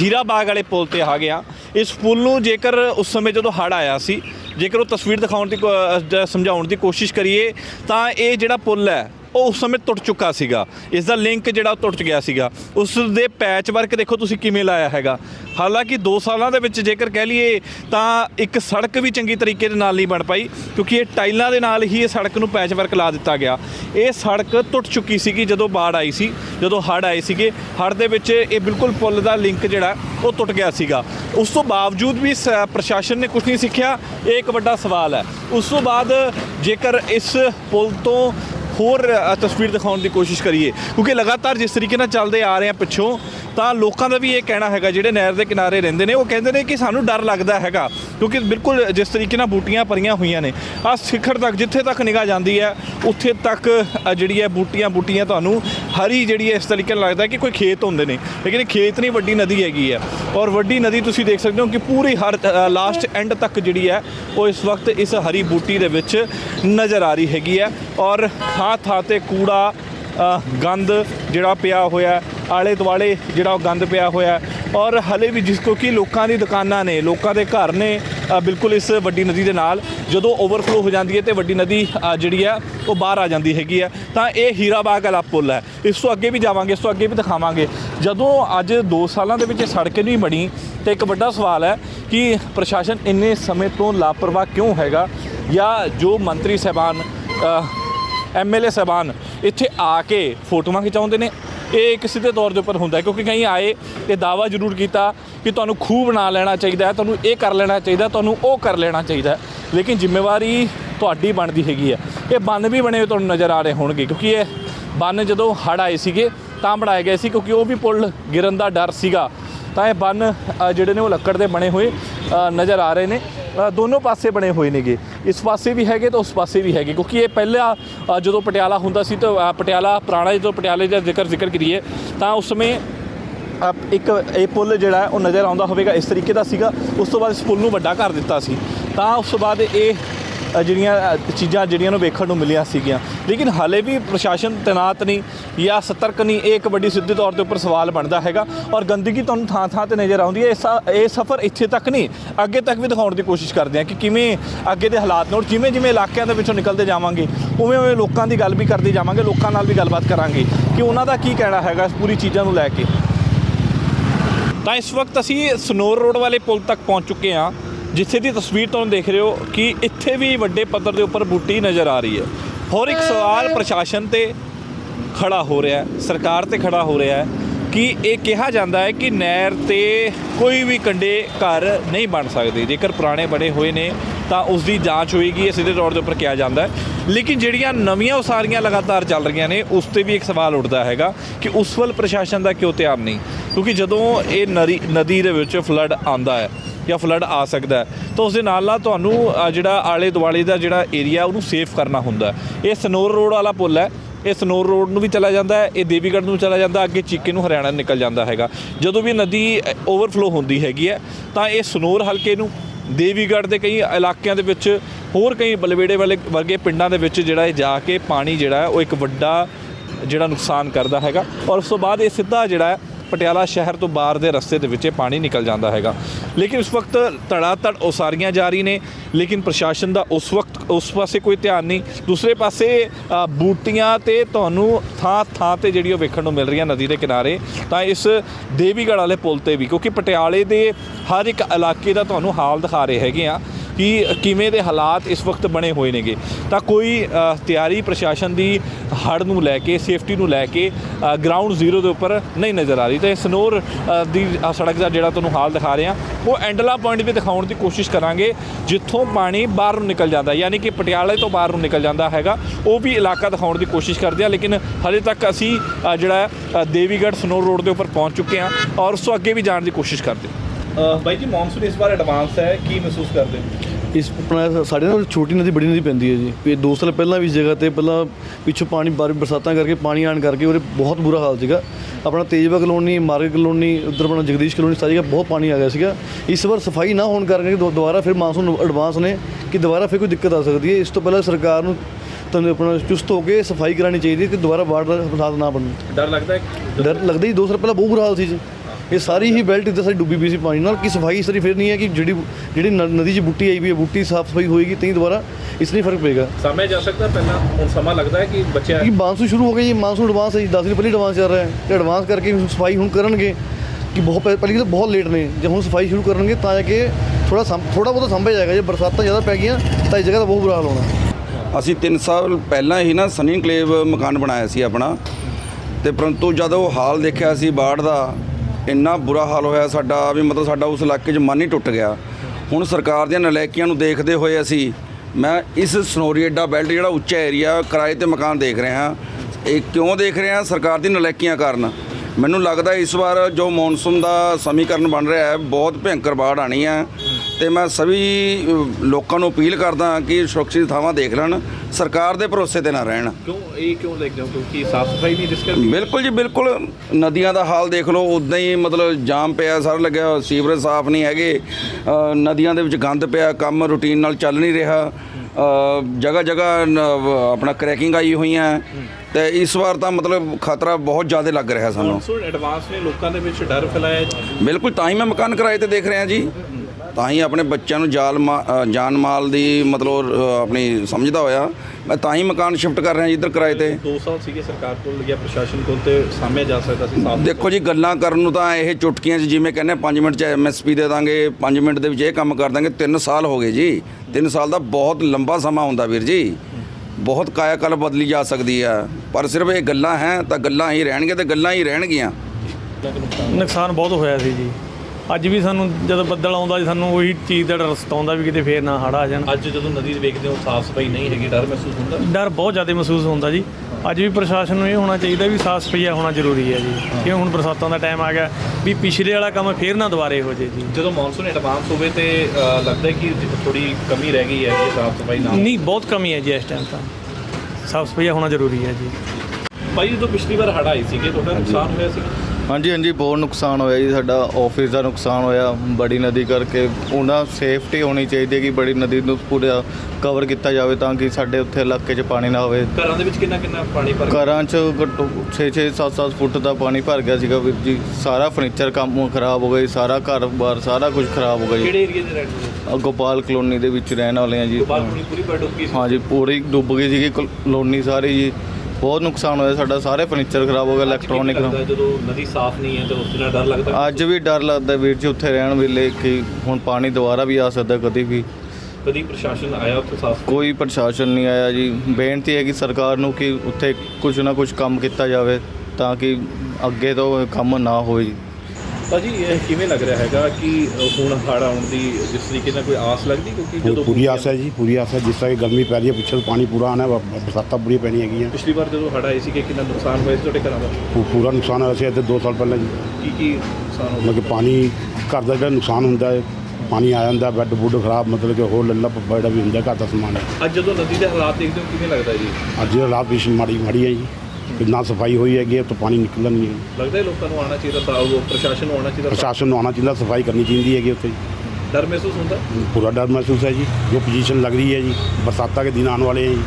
ਹੀਰਾ ਬਾਗ ਵਾਲੇ ਪੁਲ ਤੇ ਆ ਗਏ ਹਾਂ। ਇਸ ਪੁਲ ਨੂੰ ਜੇਕਰ ਉਸ ਸਮੇਂ ਜਦੋਂ ਹੜ ਆਇਆ ਸੀ ਜੇਕਰ ਉਹ ਤਸਵੀਰ ਦਿਖਾਉਣ ਦੀ ਕੋ- ਸਮਝਾਉਣ ਦੀ ਕੋਸ਼ਿਸ਼ ਕਰੀਏ, ਤਾਂ ਇਹ ਜਿਹੜਾ ਪੁਲ ਹੈ ਉਹ ਉਸ ਸਮੇਂ ਟੁੱਟ ਚੁੱਕਾ ਸੀਗਾ। ਇਸ ਦਾ ਲਿੰਕ ਜਿਹੜਾ ਉਹ ਟੁੱਟ ਗਿਆ ਸੀਗਾ। ਉਸ ਦੇ ਪੈਚ ਵਰਕ ਦੇਖੋ ਤੁਸੀਂ ਕਿਵੇਂ ਲਾਇਆ ਹੈਗਾ। ਹਾਲਾਂਕਿ 2 ਸਾਲਾਂ ਦੇ ਵਿੱਚ ਜੇਕਰ ਕਹਿ ਲਈਏ ਤਾਂ ਇੱਕ ਸੜਕ ਵੀ ਚੰਗੀ ਤਰੀਕੇ ਦੇ ਨਾਲ ਨਹੀਂ ਬਣ ਪਾਈ, ਕਿਉਂਕਿ ਇਹ ਟਾਈਲਾਂ ਦੇ ਨਾਲ ਹੀ ਇਹ ਸੜਕ ਨੂੰ ਪੈਚ ਵਰਕ ਲਾ ਦਿੱਤਾ ਗਿਆ। ਇਹ ਸੜਕ ਟੁੱਟ ਚੁੱਕੀ ਸੀਗੀ ਜਦੋਂ ਬਾੜ ਆਈ ਸੀ, ਜਦੋਂ ਹੜ੍ਹ ਆਏ ਸੀਗੇ। ਹੜ੍ਹ ਦੇ ਵਿੱਚ ਇਹ ਬਿਲਕੁਲ ਪੁਲ ਦਾ ਲਿੰਕ ਜਿਹੜਾ, ਉਹ ਟੁੱਟ ਗਿਆ ਸੀਗਾ। ਉਸ ਤੋਂ ਬਾਵਜੂਦ ਵੀ ਸ- ਪ੍ਰਸ਼ਾਸਨ ਨੇ ਕੁਝ ਨਹੀਂ ਸਿੱਖਿਆ, ਇਹ ਇੱਕ ਵੱਡਾ ਸਵਾਲ ਹੈ। ਉਸ ਤੋਂ ਬਾਅਦ ਜੇਕਰ ਇਸ ਪੁਲ ਤੋਂ ਹੋਰ ਤਸਵੀਰ ਦਿਖਾਉਣ ਦੀ ਕੋਸ਼ਿਸ਼ ਕਰੀਏ। ਕਿਉਂਕਿ ਲਗਾਤਾਰ ਜਿਸ ਤਰੀਕੇ ਨਾਲ ਚੱਲਦੇ ਆ ਰਹੇ ਆ ਪਿੱਛੋਂ ਤਾਂ ਲੋਕਾਂ ਦਾ ਵੀ ਇਹ ਕਹਿਣਾ ਹੈਗਾ, ਜਿਹੜੇ ਨਹਿਰ ਦੇ ਕਿਨਾਰੇ ਰਹਿੰਦੇ ਨੇ, ਉਹ ਕਹਿੰਦੇ ਨੇ ਕਿ ਸਾਨੂੰ ਡਰ ਲੱਗਦਾ ਹੈਗਾ, ਕਿਉਂਕਿ ਬਿਲਕੁਲ ਜਿਸ ਤਰੀਕੇ ਨਾਲ ਬੂਟੀਆਂ ਭਰੀਆਂ ਹੋਈਆਂ ਨੇ ਆ ਸਿਖਰ ਤੱਕ ਜਿੱਥੇ ਤੱਕ ਨਿਗਾਹ ਜਾਂਦੀ ਹੈ, ਉੱਥੇ ਤੱਕ ਜਿਹੜੀ ਹੈ ਬੂਟੀਆਂ ਬੂਟੀਆਂ ਤੁਹਾਨੂੰ ਹਰੀ ਜਿਹੜੀ ਹੈ ਇਸ ਤਰੀਕੇ ਨਾਲ ਲੱਗਦਾ ਕਿ ਕੋਈ ਖੇਤ ਹੁੰਦੇ ਨੇ, ਲੇਕਿਨ ਇਹ ਖੇਤ ਨਹੀਂ, ਵੱਡੀ ਨਦੀ ਹੈਗੀ ਹੈ। ਔਰ ਵੱਡੀ ਨਦੀ ਤੁਸੀਂ ਦੇਖ ਸਕਦੇ ਹੋ ਕਿ ਪੂਰੀ ਹਰ ਲਾਸਟ ਐਂਡ ਤੱਕ ਜਿਹੜੀ ਹੈ, ਉਹ ਇਸ ਵਕਤ ਇਸ ਹਰੀ ਬੂਟੀ ਦੇ ਵਿੱਚ ਨਜ਼ਰ ਆ ਰਹੀ ਹੈਗੀ ਹੈ। ਔਰ ਥਾਂ ਥਾਂ ਤੇ ਕੂੜਾ ਗੰਦ ਜਿਹੜਾ ਪਿਆ ਹੋਇਆ ਆਲੇ ਦੁਆਲੇ ਜਿਹੜਾ ਉਹ ਗੰਦ ਪਿਆ ਹੋਇਆ ਔਰ ਹਲੇ ਵੀ ਜਿਸ ਕੋ ਕਿ ਲੋਕਾਂ ਦੀ ਦੁਕਾਨਾਂ ਨੇ ਲੋਕਾਂ ਦੇ ਘਰ ਨੇ ਬਿਲਕੁਲ ਇਸ ਵੱਡੀ ਨਦੀ ਦੇ ਨਾਲ ਜਦੋਂ ਓਵਰਫਲੋ ਹੋ ਜਾਂਦੀ ਹੈ ਤੇ ਵੱਡੀ ਨਦੀ ਜਿਹੜੀ ਆ ਉਹ ਬਾਹਰ ਆ ਜਾਂਦੀ ਹੈਗੀ ਹੈ। ਤਾਂ ਇਹ ਹੀਰਾ ਬਾਗ ਵਾਲਾ ਪੁਲ ਹੈ। ਇਸ ਤੋਂ ਅੱਗੇ ਵੀ ਜਾਵਾਂਗੇ ਇਸ ਤੋਂ ਅੱਗੇ ਵੀ ਦਿਖਾਵਾਂਗੇ। ਜਦੋਂ ਅੱਜ 2 ਸਾਲਾਂ ਦੇ ਵਿੱਚ ਸੜਕ ਨਹੀਂ ਬਣੀ ਤੇ ਇੱਕ ਵੱਡਾ ਸਵਾਲ ਹੈ ਕਿ ਪ੍ਰਸ਼ਾਸਨ ਇੰਨੇ ਸਮੇਂ ਤੋਂ ਲਾਪਰਵਾਹ ਕਿਉਂ ਹੈਗਾ? ਜਾਂ ਜੋ ਮੰਤਰੀ ਸਹਿਬਾਨ ਅ, ਐਮਐਲਏ ਸਾਹਿਬਾਨ ਇੱਥੇ ਆ ਕੇ ਫੋਟੋਆਂ ਖਿਚਾਉਂਦੇ ਨੇ ਇਹ ਇੱਕ ਸਿੱਧੇ ਤੌਰ ਦੇ ਉੱਪਰ ਹੁੰਦਾ ਕਿਉਂਕਿ ਕਈ ਆਏ ਤੇ ਦਾਵਾ ਜ਼ਰੂਰ ਕੀਤਾ ਕਿ ਤੁਹਾਨੂੰ ਖੂਹ ਬਣਾ ਲੈਣਾ ਚਾਹੀਦਾ ਹੈ, ਤੁਹਾਨੂੰ ਇਹ ਕਰ ਲੈਣਾ ਚਾਹੀਦਾ, ਤੁਹਾਨੂੰ ਉਹ ਕਰ ਲੈਣਾ ਚਾਹੀਦਾ ਲੇਕਿਨ ਜ਼ਿੰਮੇਵਾਰੀ ਤੁਹਾਡੀ ਬਣਦੀ ਹੈਗੀ ਹੈ। ਇਹ ਬੰਨ ਵੀ ਬਣੇ ਹੋਏ ਤੁਹਾਨੂੰ ਨਜ਼ਰ ਆ ਰਹੇ ਹੋਣਗੇ, ਕਿਉਂਕਿ ਇਹ ਬੰਨ ਜਦੋਂ ਹੜ੍ਹ ਆਏ ਸੀਗੇ ਤਾਂ ਬਣਾਏ ਗਏ ਸੀ, ਕਿਉਂਕਿ ਉਹ ਵੀ ਪੁਲ ਗਿਰਨ ਦਾ ਡਰ ਸੀਗਾ। ਤਾਂ ਇਹ ਬੰਨ ਜਿਹੜੇ ਨੇ ਉਹ ਲੱਕੜ ਦੇ ਬਣੇ ਹੋਏ ਨਜ਼ਰ ਆ ਰਹੇ ਨੇ। ਦੋਨੋਂ ਪਾਸੇ ਬਣੇ ਹੋਏ ਨੇਗੇ। ਇਸ ਪਾਸੇ ਵੀ ਹੈਗੇ ਤਾਂ ਉਸ ਪਾਸੇ ਵੀ ਹੈਗੇ ਕਿਉਂਕਿ ਇਹ ਪਹਿਲਾਂ ਜਦੋਂ ਪਟਿਆਲਾ ਹੁੰਦਾ ਸੀ ਤਾਂ ਪਟਿਆਲਾ ਪੁਰਾਣਾ ਜਦੋਂ ਪਟਿਆਲੇ ਦਾ ਜ਼ਿਕਰ ਜ਼ਿਕਰ ਕਰੀਏ ਤਾਂ ਉਸ ਸਮੇਂ ਅ, ਇੱਕ ਇਹ ਪੁੱਲ ਜਿਹੜਾ ਉਹ ਨਜ਼ਰ ਆਉਂਦਾ ਹੋਵੇਗਾ ਇਸ ਤਰੀਕੇ ਦਾ ਸੀਗਾ। ਉਸ ਤੋਂ ਬਾਅਦ ਇਸ ਪੁਲ ਨੂੰ ਵੱਡਾ ਕਰ ਦਿੱਤਾ ਸੀ। ਤਾਂ ਉਸ ਤੋਂ ਬਾਅਦ ਇਹ ਜਿਹੜੀਆਂ ਚੀਜ਼ਾਂ ਜਿਹੜੀਆਂ ਨੂੰ ਵੇਖਣ ਨੂੰ ਮਿਲੀਆਂ ਸੀਗੀਆਂ। ਲੇਕਿਨ ਹਾਲੇ ਵੀ ਪ੍ਰਸ਼ਾਸਨ ਤੈਨਾਤ ਨਹੀਂ ਜਾਂ ਸਤਰਕ ਨਹੀਂ, ਇਹ ਇੱਕ ਵੱਡੀ ਸਿੱਧੇ ਤੌਰ ਦੇ ਉੱਪਰ ਸਵਾਲ ਬਣਦਾ ਹੈਗਾ। ਔਰ ਗੰਦਗੀ ਤੁਹਾਨੂੰ ਥਾਂ ਥਾਂ ਤੇ ਨਜ਼ਰ ਆਉਂਦੀ ਹੈ। ਇਸ ਇਹ ਸਫ਼ਰ ਇੱਥੇ ਤੱਕ ਨਹੀਂ, ਅੱਗੇ ਤੱਕ ਵੀ ਦਿਖਾਉਣ ਦੀ ਕੋਸ਼ਿਸ਼ ਕਰਦੇ ਹਾਂ ਕਿ ਕਿਵੇਂ ਅੱਗੇ ਦੇ ਹਾਲਾਤ ਨੂੰ। ਔਰ ਜਿਵੇਂ ਜਿਵੇਂ ਇਲਾਕਿਆਂ ਦੇ ਵਿੱਚੋਂ ਨਿਕਲਦੇ ਜਾਵਾਂਗੇ ਉਵੇਂ ਉਵੇਂ ਲੋਕਾਂ ਦੀ ਗੱਲ ਵੀ ਕਰਦੇ ਜਾਵਾਂਗੇ, ਲੋਕਾਂ ਨਾਲ ਵੀ ਗੱਲਬਾਤ ਕਰਾਂਗੇ ਕਿ ਉਹਨਾਂ ਦਾ ਕੀ ਕਹਿਣਾ ਹੈਗਾ ਇਸ ਪੂਰੀ ਚੀਜ਼ਾਂ ਨੂੰ ਲੈ ਕੇ। ਤਾਂ ਇਸ ਵਕਤ ਅਸੀਂ ਸਨੋਰ ਰੋਡ ਵਾਲੇ ਪੁਲ ਤੱਕ ਪਹੁੰਚ ਚੁੱਕੇ ਹਾਂ। ਜਿੱਥੇ ਦੀ ਤਸਵੀਰ ਤੁਹਾਨੂੰ ਦੇਖ ਰਹੇ ਹੋ ਕਿ ਇੱਥੇ ਵੀ ਵੱਡੇ ਪੱਧਰ ਦੇ ਉੱਪਰ ਬੂਟੀ ਨਜ਼ਰ ਆ ਰਹੀ ਹੈ। ਹੋਰ ਇੱਕ ਸਵਾਲ ਪ੍ਰਸ਼ਾਸਨ ਤੇ ਖੜਾ ਹੋ ਰਿਹਾ ਹੈ ਸਰਕਾਰ ਤੇ ਖੜਾ ਹੋ ਰਿਹਾ ਹੈ। ਕਿ ਇਹ ਕਿਹਾ ਜਾਂਦਾ ਹੈ ਕਿ ਨਹਿਰ ਤੇ ਕੋਈ ਵੀ ਕੰਡੇ ਘਰ ਨਹੀਂ ਬਣ ਸਕਦੇ। ਜੇਕਰ ਪੁਰਾਣੇ ਬਣੇ ਹੋਏ ਨੇ, ਤਾਂ ਉਸ ਦੀ ਜਾਂਚ ਹੋਏਗੀ, ਇਹ ਸਿੱਧੇ ਤੌਰ ਦੇ ਉੱਪਰ ਕਿਹਾ ਜਾਂਦਾ ਹੈ। ਲੇਕਿਨ ਜਿਹੜੀਆਂ ਨਵੀਆਂ ਉਸਾਰੀਆਂ ਲਗਾਤਾਰ ਚੱਲ ਰਹੀਆਂ ਨੇ, ਉਸ ਤੇ ਵੀ ਇੱਕ ਸਵਾਲ ਉੱਠਦਾ ਹੈਗਾ ਕਿ ਉਸ ਵੱਲ ਪ੍ਰਸ਼ਾਸਨ ਦਾ ਕਿਉਂ ਧਿਆਨ ਨਹੀਂ? ਕਿਉਂਕਿ ਜਦੋਂ ਇਹ ਨਰੀ, ਨਦੀ ਦੇ ਵਿੱਚ ਫਲੱਡ ਆਂਦਾ ਹੈ ਜਾਂ ਫਲੱਡ ਆ ਸਕਦਾ ਤਾਂ ਉਸ ਦੇ ਨਾਲ ਨਾਲ ਤੁਹਾਨੂੰ ਜਿਹੜਾ ਆਲੇ ਦੁਆਲੇ ਦਾ ਜਿਹੜਾ ਏਰੀਆ ਉਹਨੂੰ ਸੇਫ ਕਰਨਾ ਹੁੰਦਾ ਇਹ ਸਨੋਰ ਰੋਡ ਵਾਲਾ ਪੁਲ ਹੈ। ਇਹ ਸਨੋਰ ਰੋਡ ਨੂੰ ਵੀ ਚਲਾ ਜਾਂਦਾ ਹੈ, ਇਹ ਦੇਵੀਗੜ੍ਹ ਨੂੰ ਚਲਾ ਜਾਂਦਾ, ਅੱਗੇ ਚੀਕੇ ਨੂੰ ਹਰਿਆਣਾ ਨਿਕਲ ਜਾਂਦਾ ਹੈਗਾ। ਜਦੋਂ ਵੀ ਨਦੀ ਓਵਰਫਲੋ ਹੁੰਦੀ ਹੈਗੀ ਹੈ, ਤਾਂ ਇਹ ਸਨੋਰ ਹਲਕੇ ਨੂੰ ਦੇਵੀਗੜ੍ਹ ਦੇ ਕਈ ਇਲਾਕਿਆਂ ਦੇ ਵਿੱਚ, ਹੋਰ ਕਈ ਬਲਵੇੜੇ ਵਾਲੇ ਵਰਗੇ ਪਿੰਡਾਂ ਦੇ ਵਿੱਚ ਜਿਹੜਾ ਇਹ ਜਾ ਕੇ ਪਾਣੀ ਜਿਹੜਾ ਉਹ ਇੱਕ ਵੱਡਾ ਜਿਹੜਾ ਨੁਕਸਾਨ ਕਰਦਾ ਹੈਗਾ। ਔਰ ਉਸ ਤੋਂ ਬਾਅਦ ਇਹ ਸਿੱਧਾ ਜਿਹੜਾ ਪਟਿਆਲਾ ਸ਼ਹਿਰ ਤੋਂ ਬਾਹਰ ਦੇ ਰਸਤੇ ਦੇ ਵਿੱਚ ਪਾਣੀ ਨਿਕਲ ਜਾਂਦਾ ਹੈਗਾ। ਲੇਕਿਨ ਇਸ ਵਕਤ ਧੜਾ ਧੜ ਉਸਾਰੀਆਂ ਜਾਰੀ ਨੇ, ਲੇਕਿਨ ਪ੍ਰਸ਼ਾਸਨ ਦਾ ਉਸ ਵਕਤ ਉਸ ਪਾਸੇ ਕੋਈ ਧਿਆਨ ਨਹੀਂ। ਦੂਸਰੇ ਪਾਸੇ ਬੂਟੀਆਂ ਤੇ ਤੁਹਾਨੂੰ ਥਾਂ ਥਾਂ ਤੇ ਜਿਹੜੀ ਉਹ ਵੇਖਣ ਨੂੰ ਮਿਲ ਰਹੀਆਂ ਨਦੀ ਦੇ ਕਿਨਾਰੇ, ਤਾਂ ਇਸ ਦੇਵੀਗੜ੍ਹ ਵਾਲੇ ਪੁਲ ਤੇ ਵੀ, ਕਿਉਂਕਿ ਪਟਿਆਲੇ ਦੇ ਹਰ ਇੱਕ ਇਲਾਕੇ ਦਾ ਤੁਹਾਨੂੰ ਹਾਲ ਦਿਖਾ ਰਹੇ ਹੈਗੇ ਆ। ਕਿ ਕਿਵੇਂ ਦੇ ਹਾਲਾਤ ਇਸ ਵਕਤ ਬਣੇ ਹੋਏ ਨੇਗੇ। ਤਾਂ ਕੋਈ ਤਿਆਰੀ ਪ੍ਰਸ਼ਾਸਨ ਦੀ ਹੜ੍ਹ ਨੂੰ ਲੈ ਕੇ ਸੇਫਟੀ ਨੂੰ ਲੈ ਕੇ ਗਰਾਊਂਡ ਜ਼ੀਰੋ ਦੇ ਉੱਪਰ ਨਹੀਂ ਨਜ਼ਰ ਆ ਰਹੀ। ਤੇ ਸਨੋਰ ਦੀ ਸੜਕ ਦਾ ਜਿਹੜਾ ਤੁਹਾਨੂੰ ਹਾਲ ਦਿਖਾ ਰਹੇ ਹਾਂ ਉਹ ਐਂਡਲਾ ਪੁਆਇੰਟ ਵੀ ਦਿਖਾਉਣ ਦੀ ਕੋਸ਼ਿਸ਼ ਕਰਾਂਗੇ, ਜਿੱਥੋਂ ਪਾਣੀ ਬਾਹਰ ਨੂੰ ਨਿਕਲ ਜਾਂਦਾ, ਯਾਨੀ ਕਿ ਪਟਿਆਲੇ ਤੋਂ ਬਾਹਰ ਨੂੰ ਨਿਕਲ ਜਾਂਦਾ ਹੈਗਾ। ਉਹ ਵੀ ਇਲਾਕਾ ਦਿਖਾਉਣ ਦੀ ਕੋਸ਼ਿਸ਼ ਕਰਦੇ ਆ, ਲੇਕਿਨ ਹਲੇ ਤੱਕ ਅਸੀਂ ਜਿਹੜਾ ਦੇਵੀਗੜ੍ਹ ਸਨੋਰ ਰੋਡ ਦੇ ਉੱਪਰ ਪਹੁੰਚ ਚੁੱਕੇ ਹਾਂ ਔਰ ਉਸ ਤੋਂ ਅੱਗੇ ਵੀ ਜਾਣ ਦੀ ਕੋਸ਼ਿਸ਼ ਕਰਦੇ ਹਾਂ। ਬਾਈ ਜੀ ਮੌਨਸੂਨ ਇਸ ਵਾਰ ਐਡਵਾਂਸ ਹੈ ਕੀ ਮਹਿਸੂਸ ਕਰਦੇ ਹੋ? ਇਸ ਆਪਣਾ ਸਾਡੇ ਨਾਲ ਛੋਟੀ ਨਦੀ ਬੜੀ ਨਦੀ ਪੈਂਦੀ ਹੈ ਜੀ। ਵੀ 2 ਸਾਲ ਪਹਿਲਾਂ ਵੀ ਇਸ ਜਗ੍ਹਾ ਤੇ ਪਹਿਲਾਂ ਪਿੱਛੋਂ ਪਾਣੀ ਬਾਰ ਬਰਸਾਤਾਂ ਕਰਕੇ ਪਾਣੀ ਆਣ ਕਰਕੇ ਉਹਦੇ ਬਹੁਤ ਬੁਰਾ ਹਾਲ ਸੀਗਾ। ਆਪਣਾ ਤੇਜਵਾ ਕਲੋਨੀ ਮਾਰਗ ਕਲੋਨੀ ਉਧਰ ਆਪਣਾ ਜਗਦੀਸ਼ ਕਲੋਨੀ ਸਾਰੀ ਜਗ੍ਹਾ ਬਹੁਤ ਪਾਣੀ ਆ ਗਿਆ ਸੀਗਾ। ਇਸ ਵਾਰ ਸਫ਼ਾਈ ਨਾ ਹੋਣ ਕਰਕੇ ਦੁ- ਦੁਬਾਰਾ ਫਿਰ ਮਾਨਸੂਨ ਐਡਵਾਂਸ ਨੇ ਕਿ ਦੁਬਾਰਾ ਫਿਰ ਕੋਈ ਦਿੱਕਤ ਆ ਸਕਦੀ ਹੈ। ਇਸ ਤੋਂ ਪਹਿਲਾਂ ਸਰਕਾਰ ਨੂੰ ਤੁਹਾਨੂੰ ਆਪਣਾ ਚੁਸਤ ਹੋ ਕੇ ਸਫ਼ਾਈ ਕਰਾਉਣੀ ਚਾਹੀਦੀ ਹੈ ਕਿ ਦੁਬਾਰਾ ਬਾੜ ਦਾ ਹਾਲਾਤ ਨਾ ਬਣਨ ਡਰ ਲੱਗਦਾ ਹੈ ਡਰ ਲੱਗਦਾ ਹੀ 2 ਸਾਲ ਪਹਿਲਾਂ ਬਹੁਤ ਬੁਰਾ ਹਾਲ ਸੀ ਜੀ। ਇਹ ਸਾਰੀ ਹੀ ਬੈਲਟ ਇੱਧਰ ਸਾਰੀ ਡੁੱਬੀ ਪਈ ਸੀ ਪਾਣੀ ਨਾਲ ਕਿ ਸਫ਼ਾਈ ਇਸ ਵਾਰੀ ਫਿਰ ਨਹੀਂ ਹੈ ਕਿ ਜਿਹੜੀ ਜਿਹੜੀ ਨ- ਨਦੀ 'ਚ ਬੁੱਟੀ ਆਈ ਵੀ ਹੈ ਬੁੱਟੀ ਸਾਫ਼ ਸਫ਼ਾਈ ਹੋਏਗੀ ਤਾਂ ਹੀ ਦੁਬਾਰਾ ਇਸ ਲਈ ਫ਼ਰਕ ਪਏਗਾ। ਸਮੇਂ ਜਾ ਸਕਦਾ ਪਹਿਲਾਂ ਹੁਣ ਸਮਾਂ ਲੱਗਦਾ ਹੈ ਕਿ ਬੱਚਿਆਂ ਕਿ ਮਾਨਸੂਨ ਸ਼ੁਰੂ ਹੋ ਗਿਆ ਜੀ ਮਾਨਸੂਨ ਐਡਵਾਂਸ ਹੈ ਜੀ 10 ਦਿਨ ਪਹਿਲੇ ਐਡਵਾਂਸ ਚੱਲ ਰਿਹਾ ਹੈ। ਤੇ ਐਡਵਾਂਸ ਕਰਕੇ ਹੁਣ ਸਫ਼ਾਈ ਹੁਣ ਕਰਨਗੇ ਕਿ ਬਹੁਤ ਪਹਿ- ਪਹਿਲੀ ਤਾਂ ਬਹੁਤ ਲੇਟ ਨੇ। ਜੇ ਹੁਣ ਸਫ਼ਾਈ ਸ਼ੁਰੂ ਕਰਨਗੇ ਤਾਂ ਜਾ ਕੇ ਥੋੜਾ ਥੋੜਾ ਬਹੁਤਾ ਸੰਭਿਆ ਜਾਏਗਾ ਜੇ ਬਰਸਾਤਾਂ ਜ਼ਿਆਦਾ ਪੈ ਗਈਆਂ ਤਾਂ ਇਸ ਜਗ੍ਹਾ ਦਾ ਬਹੁਤ ਬੁਰਾ ਹਾਲ ਹੋਣਾ। ਅਸੀਂ 3 ਸਾਲ ਪਹਿਲਾਂ ਹੀ ਨਾ ਸਨੀ ਇਨਕਲੇਵ ਮਕਾਨ ਬਣਾਇਆ ਸੀ ਆਪਣਾ। ਤੇ ਪਰੰਤੂ ਜਦ ਉਹ ਹਾਲ ਦੇਖਿਆ ਸੀ ਬਾੜ ਦਾ ਇੰਨਾ ਬੁਰਾ ਹਾਲ ਹੋਇਆ ਸਾਡਾ ਵੀ ਮਤਲਬ ਸਾਡਾ ਉਸ ਇਲਾਕੇ 'ਚ ਮਨ ਹੀ ਟੁੱਟ ਗਿਆ। ਹੁਣ ਸਰਕਾਰ ਦੀਆਂ ਨਲਾਇਕੀਆਂ ਨੂੰ ਦੇਖਦੇ ਹੋਏ ਅਸੀਂ ਮੈਂ ਇਸ ਸਨੋਰੀ ਅੱਡਾ ਬੈਲਟ ਜਿਹੜਾ ਉੱਚਾ ਏਰੀਆ ਕਿਰਾਏ ਤੇ ਮਕਾਨ ਦੇਖ ਰਹੇ ਹਾਂ। ਇਹ ਕਿਉਂ ਦੇਖ ਰਹੇ ਹਾਂ? ਸਰਕਾਰ ਦੀ ਨਲਾਇਕੀਆਂ ਕਾਰਨ। ਮੈਨੂੰ ਲੱਗਦਾ ਇਸ ਵਾਰ ਜੋ ਮੌਨਸੂਨ ਦਾ ਸਮੀਕਰਨ ਬਣ ਰਿਹਾ ਹੈ, ਬਹੁਤ ਭਿਅੰਕਰ ਬਾੜ ਆਣੀ ਹੈ। ਤੇ ਮੈਂ ਸਭੀ ਲੋਕਾਂ ਨੂੰ ਅਪੀਲ ਕਰਦਾ ਕਿ ਸੁਰੱਖਿਅਤ ਥਾਵਾਂ ਦੇਖ ਲੈਣ ਸਰਕਾਰ ਦੇ ਭਰੋਸੇ ਤੇ ਨਾ ਰਹਿਣ। ਕਿਉਂ ਇਹ ਕਿਉਂ ਲੱਗਦਾ ਕਿਉਂਕਿ ਸਾਫ਼ ਸਫ਼ਾਈ ਨਹੀਂ ਜਿਸ ਕਰਕੇ ਬਿਲਕੁਲ ਜੀ ਬਿਲਕੁਲ। ਨਦੀਆਂ ਦਾ ਹਾਲ ਦੇਖ ਲਓ ਉਦਾਂ ਹੀ ਮਤਲਬ ਜਾਮ ਪਿਆ ਸਾਰਾ ਲੱਗਿਆ ਸੀਵਰੇਜ ਸਾਫ਼ ਨਹੀਂ ਹੈਗੇ। ਨਦੀਆਂ ਦੇ ਵਿੱਚ ਗੰਦ ਪਿਆ ਕੰਮ ਰੂਟੀਨ ਨਾਲ ਚੱਲ ਨਹੀਂ ਰਿਹਾ। ਜਗ੍ਹਾ ਜਗ੍ਹਾ ਆਪਣਾ ਕਰੈਕਿੰਗ ਆਈ ਹੋਈਆਂ। ਤੇ ਇਸ ਵਾਰ ਤਾਂ ਮਤਲਬ ਖਤਰਾ ਬਹੁਤ ਜ਼ਿਆਦਾ ਲੱਗ ਰਿਹਾ ਸਾਨੂੰ। ਐਡਵਾਂਸ ਨੇ ਲੋਕਾਂ ਦੇ ਵਿੱਚ ਡਰ ਫੈਲਾਇਆ। ਬਿਲਕੁਲ ਤਾਂ ਹੀ ਮੈਂ ਮਕਾਨ ਕਿਰਾਏ ਤੇ ਦੇਖ ਰਿਹਾ ਜੀ। ਤਾਂ ਹੀ ਆਪਣੇ ਬੱਚਿਆਂ ਨੂੰ ਜਾਲ ਜਾਨ ਮਾਲ ਦੀ ਮਤਲਬ ਆਪਣੀ ਸਮਝਦਾ ਹੋਇਆ। ਮੈਂ ਤਾਂ ਹੀ ਮਕਾਨ ਸ਼ਿਫਟ ਕਰ ਰਿਹਾ ਜੀ ਇੱਧਰ ਕਿਰਾਏ ਤੇ। 2 ਸਾਲ ਸੀਗੇ ਸਰਕਾਰ ਕੋਲ ਜਾਂ ਪ੍ਰਸ਼ਾਸਨ ਕੋਲ ਤੇ ਸਾਹਮਣੇ ਜਾ ਸਕਦਾ ਸੀ ਸਾਫ਼ ਦੇਖੋ ਜੀ ਗੱਲਾਂ ਕਰਨ ਨੂੰ ਤਾਂ ਇਹ ਚੁਟਕੀਆਂ 'ਚ ਜਿਵੇਂ ਕਹਿੰਦੇ 5 ਮਿੰਟ 'ਚ ਐਮਐਸਪੀ ਦੇ ਦਾਂਗੇ 5 ਮਿੰਟ ਦੇ ਵਿੱਚ ਇਹ ਕੰਮ ਕਰ ਦਾਂਗੇ 3 ਸਾਲ ਹੋ ਗਏ ਜੀ। 3 ਸਾਲ ਦਾ ਬਹੁਤ ਲੰਬਾ ਸਮਾਂ ਹੁੰਦਾ ਵੀਰ ਜੀ। ਬਹੁਤ ਕਾਇਆ ਕਲ ਬਦਲੀ ਜਾ ਸਕਦੀ ਹੈ ਪਰ ਸਿਰਫ ਇਹ ਗੱਲਾਂ ਹੈ ਤਾਂ ਗੱਲਾਂ ਹੀ ਰਹਿਣਗੀਆਂ ਤੇ ਗੱਲਾਂ ਹੀ ਰਹਿਣਗੀਆਂ। ਨੁਕਸਾਨ ਬਹੁਤ ਹੋਇਆ ਸੀ ਜੀ। ਅੱਜ ਵੀ ਸਾਨੂੰ ਜਦੋਂ ਬੱਦਲ ਆਉਂਦਾ ਜੀ ਸਾਨੂੰ ਉਹੀ ਚੀਜ਼ ਦਾ ਡਰ ਸਤਾਉਂਦਾ ਵੀ ਕਿਤੇ ਫੇਰ ਨਾ ਹੜ ਆ ਜਾਣ। ਅੱਜ ਜਦੋਂ ਨਦੀ ਵੇਖਦੇ ਹੋ ਸਾਫ਼ ਸਫ਼ਾਈ ਨਹੀਂ ਹੈਗੀ ਡਰ ਮਹਿਸੂਸ ਹੁੰਦਾ? ਡਰ ਬਹੁਤ ਜ਼ਿਆਦਾ ਮਹਿਸੂਸ ਹੁੰਦਾ ਜੀ। ਅੱਜ ਵੀ ਪ੍ਰਸ਼ਾਸਨ ਨੂੰ ਇਹ ਹੋਣਾ ਚਾਹੀਦਾ ਵੀ ਸਾਫ਼ ਸਫ਼ਾਈ ਹੋਣਾ ਜ਼ਰੂਰੀ ਹੈ ਜੀ। ਕਿਉਂ ਹੁਣ ਬਰਸਾਤਾਂ ਦਾ ਟਾਈਮ ਆ ਗਿਆ ਵੀ ਪਿਛਲੇ ਵਾਲਾ ਕੰਮ ਫੇਰ ਨਾ ਦੁਬਾਰੇ ਹੋ ਜੇ ਜੀ। ਜਦੋਂ ਮੌਨਸੂਨ ਐਡਵਾਂਸ ਹੋਵੇ ਤੇ ਅ, ਲੱਗਦਾ ਹੈ ਕਿ ਥੋੜੀ ਕਮੀ ਰਹਿ ਗਈ ਹੈ ਕਿ ਸਾਫ਼ ਸਫ਼ਾਈ ਨਾ ਨਹੀਂ ਬਹੁਤ ਕਮੀ ਹੈ ਜੀ ਇਸ ਟਾਈਮ ਤਾਂ। ਸਾਫ਼ ਸਫ਼ਾਈ ਹੋਣਾ ਜ਼ਰੂਰੀ ਹੈ ਜੀ। ਭਾਈ ਜਦੋਂ ਪਿਛਲੀ ਵਾਰ ਹੜ ਆਈ ਸੀਗੇ ਤੁਹਾਡਾ ਨੁਕਸਾਨ ਹੋਇਆ ਸੀ ਹਾਂਜੀ ਹਾਂਜੀ ਬਹੁਤ ਨੁਕਸਾਨ ਹੋਇਆ ਜੀ ਸਾਡਾ ਆਫਿਸ ਦਾ ਨੁਕਸਾਨ ਹੋਇਆ ਬੜੀ ਨਦੀ ਕਰਕੇ। ਉਹਨਾਂ ਸੇਫਟੀ ਹੋਣੀ ਚਾਹੀਦੀ ਹੈ ਕਿ ਬੜੀ ਨਦੀ ਨੂੰ ਪੂਰਾ ਕਵਰ ਕੀਤਾ ਜਾਵੇ ਤਾਂ ਕਿ ਸਾਡੇ ਉੱਥੇ ਇਲਾਕੇ 'ਚ ਪਾਣੀ ਨਾ ਹੋਵੇ। ਘਰਾਂ ਦੇ ਵਿੱਚ ਕਿੰਨਾ ਕਿੰਨਾ ਪਾਣੀ ਭਰ ਗਿਆ? ਘਰਾਂ 'ਚ ਘੱਟੋ 6-6 7-7 ਫੁੱਟ ਦਾ ਪਾਣੀ ਭਰ ਗਿਆ ਸੀਗਾ ਵੀਰ ਜੀ। ਸਾਰਾ ਫਰਨੀਚਰ ਕੰਮ ਖਰਾਬ ਹੋ ਗਿਆ ਜੀ, ਸਾਰਾ ਘਰ-ਬਾਰ ਸਾਰਾ ਕੁਝ ਖਰਾਬ ਹੋ ਗਿਆ ਜੀ। ਕਿਹੜੇ ਏਰੀਆ ਦੇ ਰਹਿਣ ਵਾਲੇ ਗੋਪਾਲ ਕਲੋਨੀ ਦੇ ਵਿੱਚ ਰਹਿਣ ਵਾਲੇ ਆ ਜੀ। ਬਾਲਕਨੀ ਪੂਰੀ ਪਰ ਡੁੱਬ ਗਈ ਸੀ? ਹਾਂਜੀ ਪੂਰੀ ਡੁੱਬ ਗਈ ਸੀਗੀ ਕਲੋਨੀ ਸਾਰੀ ਜੀ। ਬਹੁਤ ਨੁਕਸਾਨ ਹੋਇਆ ਸਾਡਾ ਸਾਰੇ ਫਰਨੀਚਰ ਖਰਾਬ ਹੋ ਗਿਆ ਇਲੈਕਟ੍ਰੋਨਿਕ ਜਦੋਂ ਨਦੀ ਸਾਫ਼ ਨਹੀਂ ਹੈ ਤਾਂ ਉਸ ਨਾਲ ਡਰ ਲੱਗਦਾ? ਅੱਜ ਵੀ ਡਰ ਲੱਗਦਾ ਵੀਰ ਜੀ ਉੱਥੇ ਰਹਿਣ ਵੇਲੇ ਕਿ ਹੁਣ ਪਾਣੀ ਦੁਬਾਰਾ ਵੀ ਆ ਸਕਦਾ ਕਦੀ ਵੀ। ਕਦੀ ਪ੍ਰਸ਼ਾਸਨ ਆਇਆ ਉੱਥੇ ਸਾਫ਼ ਕੋਈ ਪ੍ਰਸ਼ਾਸਨ ਨਹੀਂ ਆਇਆ ਜੀ। ਬੇਨਤੀ ਹੈ ਕਿ ਸਰਕਾਰ ਨੂੰ ਕਿ ਉੱਥੇ ਕੁਝ ਨਾ ਕੁਝ ਕੰਮ ਕੀਤਾ ਜਾਵੇ ਤਾਂ ਕਿ ਅੱਗੇ ਤੋਂ ਕੰਮ ਨਾ ਹੋਵੇ ਭਾਜੀ ਇਹ ਕਿਵੇਂ ਲੱਗ ਰਿਹਾ ਹੈਗਾ ਕਿ ਹੁਣ ਹੜ ਆਉਣ ਦੀ ਜਿਸ ਤਰੀਕੇ ਨਾਲ ਕੋਈ ਆਸ ਲੱਗਦੀ ਕਿਉਂਕਿ ਜਦੋਂ ਪੂਰੀ ਆਸ ਹੈ ਜੀ ਪੂਰੀ ਆਸ ਹੈ ਜਿਸ ਤਰ੍ਹਾਂ ਕਿ ਗਰਮੀ ਪੈ ਰਹੀ ਹੈ ਪਿੱਛੇ ਤੋਂ ਪਾਣੀ ਪੂਰਾ ਆਣਾ ਹੈ ਬਰਸਾਤਾਂ ਬੁਰੀਆਂ ਪੈਣੀਆਂ ਹੈਗੀਆਂ। ਪਿਛਲੀ ਵਾਰ ਜਦੋਂ ਹੜ ਆਏ ਸੀਗੇ ਕਿੰਨਾ ਨੁਕਸਾਨ ਹੋਇਆ ਸੀ ਤੁਹਾਡੇ ਘਰਾਂ ਦਾ? ਪੂ- ਪੂਰਾ ਨੁਕਸਾਨ ਹੋਇਆ ਸੀ ਇੱਥੇ 2 ਸਾਲ ਪਹਿਲਾਂ ਜੀ। ਕੀ ਕੀ ਨੁਕਸਾਨ ਹੋਇਆ? ਮਤਲਬ ਕਿ ਪਾਣੀ ਘਰ ਦਾ ਜਿਹੜਾ ਨੁਕਸਾਨ ਹੁੰਦਾ ਹੈ ਪਾਣੀ ਆ ਜਾਂਦਾ ਬੈੱਡ ਬੁੱਡ ਖਰਾਬ ਮਤਲਬ ਕਿ ਹੋਰ ਲੱਲਾ ਜਿਹੜਾ ਵੀ ਹੁੰਦਾ ਘਰ ਦਾ ਸਮਾਨ। ਹੈ ਅੱਜ ਜਦੋਂ ਨਦੀ ਦੇ ਹਾਲਾਤ ਦੇਖਦੇ ਹੋ ਕਿਵੇਂ ਲੱਗਦਾ ਜੀ? ਅੱਜ ਜਿਹੜਾ ਹਾਲਾਤ ਵੀ ਮਾੜੀ ਮਾੜੀ ਹੈ ਜੀ। ਕਿ ਨਾ ਸਫ਼ਾਈ ਹੋਈ ਹੈਗੀ ਹੈ ਤਾਂ ਪਾਣੀ ਨਿਕਲਣ ਨਹੀਂ ਲੱਗਦਾ ਲੋਕਾਂ ਨੂੰ ਆਉਣਾ ਚਾਹੀਦਾ ਤਾਂ ਪ੍ਰਸ਼ਾਸਨ ਨੂੰ ਆਉਣਾ ਚਾਹੀਦਾ? ਪ੍ਰਸ਼ਾਸਨ ਨੂੰ ਆਉਣਾ ਚਾਹੀਦਾ ਸਫ਼ਾਈ ਕਰਨੀ ਚਾਹੀਦੀ ਹੈਗੀ ਉੱਥੇ। ਡਰ ਮਹਿਸੂਸ ਹੁੰਦਾ? ਪੂਰਾ ਡਰ ਮਹਿਸੂਸ ਹੈ ਜੀ ਜੋ ਪੋਜੀਸ਼ਨ ਲੱਗ ਰਹੀ ਹੈ ਜੀ ਬਰਸਾਤਾਂ ਦੇ ਦਿਨ ਆਉਣ ਵਾਲੇ ਹੈ ਜੀ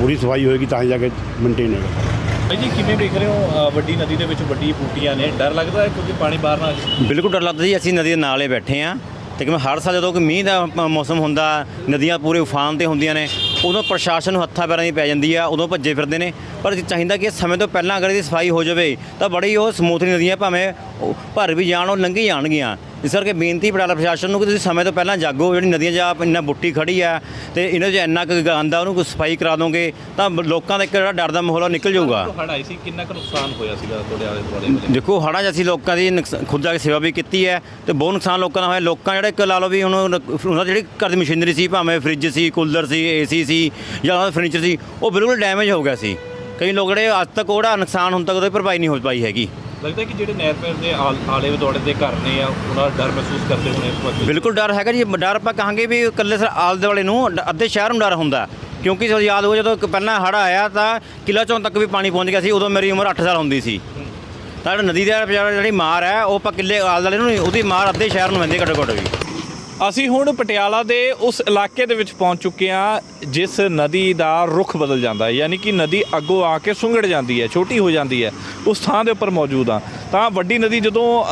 ਪੂਰੀ ਸਫ਼ਾਈ ਹੋਏਗੀ ਤਾਂ ਹੀ ਜਾ ਕੇ ਮੇਨਟੇਨ ਹੋਏਗਾ। ਜੀ ਕਿਵੇਂ ਦੇਖ ਰਹੇ ਹੋ ਵੱਡੀ ਨਦੀ ਦੇ ਵਿੱਚ ਵੱਡੀ ਬੂਟੀਆਂ ਨੇ? ਡਰ ਲੱਗਦਾ ਹੈ ਕਿਉਂਕਿ ਪਾਣੀ ਬਾਹਰ ਨਾ ਆ ਜਾਵੇ? ਬਿਲਕੁਲ ਡਰ ਲੱਗਦਾ ਜੀ ਅਸੀਂ ਨਦੀ ਦੇ ਨਾਲੇ ਬੈਠੇ ਆ ਤਕਰੀਬਨ ਹਰ ਸਾਲ ਜਦੋਂ ਕਿ ਮੀਂਹ ਦਾ ਮੌਸਮ ਹੁੰਦਾ ਨਦੀਆਂ ਪੂਰੇ ਉਫਾਨ ਤੇ ਹੁੰਦੀਆਂ ਨੇ ਉਦੋਂ ਪ੍ਰਸ਼ਾਸਨ ਨੂੰ ਹੱਥਾਂ ਪੈਰਾਂ ਦੀ ਪੈ ਜਾਂਦੀ ਆ ਉਦੋਂ ਭੱਜੇ ਫਿਰਦੇ ਨੇ। ਪਰ ਚਾਹੀਦਾ ਕਿ ਸਮੇਂ ਤੋਂ ਪਹਿਲਾਂ ਅਗਰ ਇਹਦੀ ਸਫ਼ਾਈ ਹੋ ਜਾਵੇ ਤਾਂ ਬੜੀ ਉਹ ਸਮੂਥਲੀ ਨਦੀਆਂ ਭਾਵੇਂ ਭਰ ਵੀ ਜਾਣ ਉਹ ਲੰਘੀ ਜਾਣਗੀਆਂ। ਇਸ ਕਰਕੇ ਬੇਨਤੀ ਪਟਿਆਲਾ ਪ੍ਰਸ਼ਾਸਨ ਨੂੰ ਕਿ ਤੁਸੀਂ ਸਮੇਂ ਤੋਂ ਪਹਿਲਾਂ ਜਾਗੋ ਜਿਹੜੀ ਨਦੀਆਂ 'ਚ ਆਪ ਇੰਨਾ ਬੁੱਟੀ ਖੜੀ ਆ ਤੇ ਇਹਨਾਂ 'ਚ ਇੰਨਾ ਕੁ ਗੰਦਾ ਉਹਨੂੰ ਕੋਈ ਸਫ਼ਾਈ ਕਰਾ ਦੋਗੇ ਤਾਂ ਲੋਕਾਂ ਦਾ ਇੱਕ ਜਿਹੜਾ ਡਰ ਦਾ ਮਾਹੌਲ ਨਿਕਲ ਜਾਊਗਾ। ਹੜ ਆਈ ਸੀ ਕਿੰਨਾ ਕੁ ਨੁਕਸਾਨ ਹੋਇਆ ਸੀਗਾ ਤੁਹਾਡੇ ਆਲੇ ਦੁਆਲੇ ਵੇਲੇ ਦੇਖੋ ਹੜ੍ਹਾਂ 'ਚ ਅਸੀਂ ਲੋਕਾਂ ਦੀ ਖੁਦ ਜਾ ਕੇ ਸੇਵਾ ਵੀ ਕੀਤੀ ਹੈ ਤੇ ਬਹੁਤ ਨੁਕਸਾਨ ਲੋਕਾਂ ਦਾ ਹੋਇਆ। ਲੋਕਾਂ ਜਿਹੜੇ ਇੱਕ ਲਾ ਲਓ ਵੀ ਹੁਣ ਉਹਨਾਂ ਜਿਹੜੀ ਘਰ ਦੀ ਮਸ਼ੀਨਰੀ ਸੀ ਭਾਵੇਂ ਫ੍ਰਿਜ ਸੀ ਕੂਲਰ ਸੀ ਏਸੀ ਸੀ ਜਾਂ ਉਹਨਾਂ ਦਾ ਫਰਨੀਚਰ ਸੀ ਉਹ ਬਿਲਕੁਲ ਡੈਮੇਜ ਹੋ ਗਿਆ ਸੀ। ਕਈ ਲੋਕ ਜਿਹੜੇ ਅੱਜ ਤੱਕ ਉਹਦਾ ਨੁਕਸਾਨ ਹੁਣ ਤੱਕ ਉਹਦੀ ਭਰਪਾਈ ਨਹੀਂ ਹੋ ਪਾਈ ਹੈਗੀ। ਲੱਗਦਾ ਕਿ ਜਿਹੜੇ ਨਹਿਰ ਪੈਰ ਦੇ ਆਲ- ਦੁਆਲੇ ਦੇ ਘਰ ਨੇ ਆ ਉਹਨਾਂ ਦਾ ਡਰ ਮਹਿਸੂਸ ਕਰਦੇ ਹੋਣੇ ਇਸ ਵਕਤ? ਬਿਲਕੁਲ ਡਰ ਹੈਗਾ ਜੀ ਡਰ ਆਪਾਂ ਕਹਾਂਗੇ ਵੀ ਇਕੱਲੇ ਸਰ ਆਲੇ ਦੁਆਲੇ ਨੂੰ ਅੱਧੇ ਸ਼ਹਿਰ ਨੂੰ ਡਰ ਹੁੰਦਾ। ਕਿਉਂਕਿ ਜਦੋਂ ਯਾਦ ਹੋ ਜਦੋਂ ਇੱਕ ਪਹਿਲਾਂ ਹੜ੍ਹ ਆਇਆ ਤਾਂ ਕਿਲਾ ਚੌਂ ਤੱਕ ਵੀ ਪਾਣੀ ਪਹੁੰਚ ਗਿਆ ਸੀ ਉਦੋਂ ਮੇਰੀ ਉਮਰ 8 ਸਾਲ ਹੁੰਦੀ ਸੀ। ਤਾਂ ਨਦੀ ਦਾ ਜਿਹੜੀ ਮਾਰ ਹੈ ਉਹ ਆਪਾਂ ਕਿੱਲੇ ਆਲੇ ਦੁਆਲੇ ਨੂੰ ਉਹਦੀ ਮਾਰ ਅੱਧੇ ਸ਼ਹਿਰ ਨੂੰ ਪੈਂਦੀ ਘੱਟੋ ਘੱਟ ਵੀ। ਅਸੀਂ ਹੁਣ ਪਟਿਆਲਾ ਦੇ ਉਸ ਇਲਾਕੇ ਦੇ ਵਿੱਚ ਪਹੁੰਚ ਚੁੱਕੇ ਹਾਂ, ਜਿਸ ਨਦੀ ਦਾ ਰੁਖ ਬਦਲ ਜਾਂਦਾ ਹੈ, ਯਾਨੀ ਕਿ ਨਦੀ ਅੱਗੋਂ ਆ ਕੇ ਸੁੰਗੜ ਜਾਂਦੀ ਹੈ, ਛੋਟੀ ਹੋ ਜਾਂਦੀ ਹੈ, ਉਸ ਥਾਂ ਦੇ ਉੱਪਰ ਮੌਜੂਦ ਆ ਤਾਂ ਵੱਡੀ ਨਦੀ ਜਦੋਂ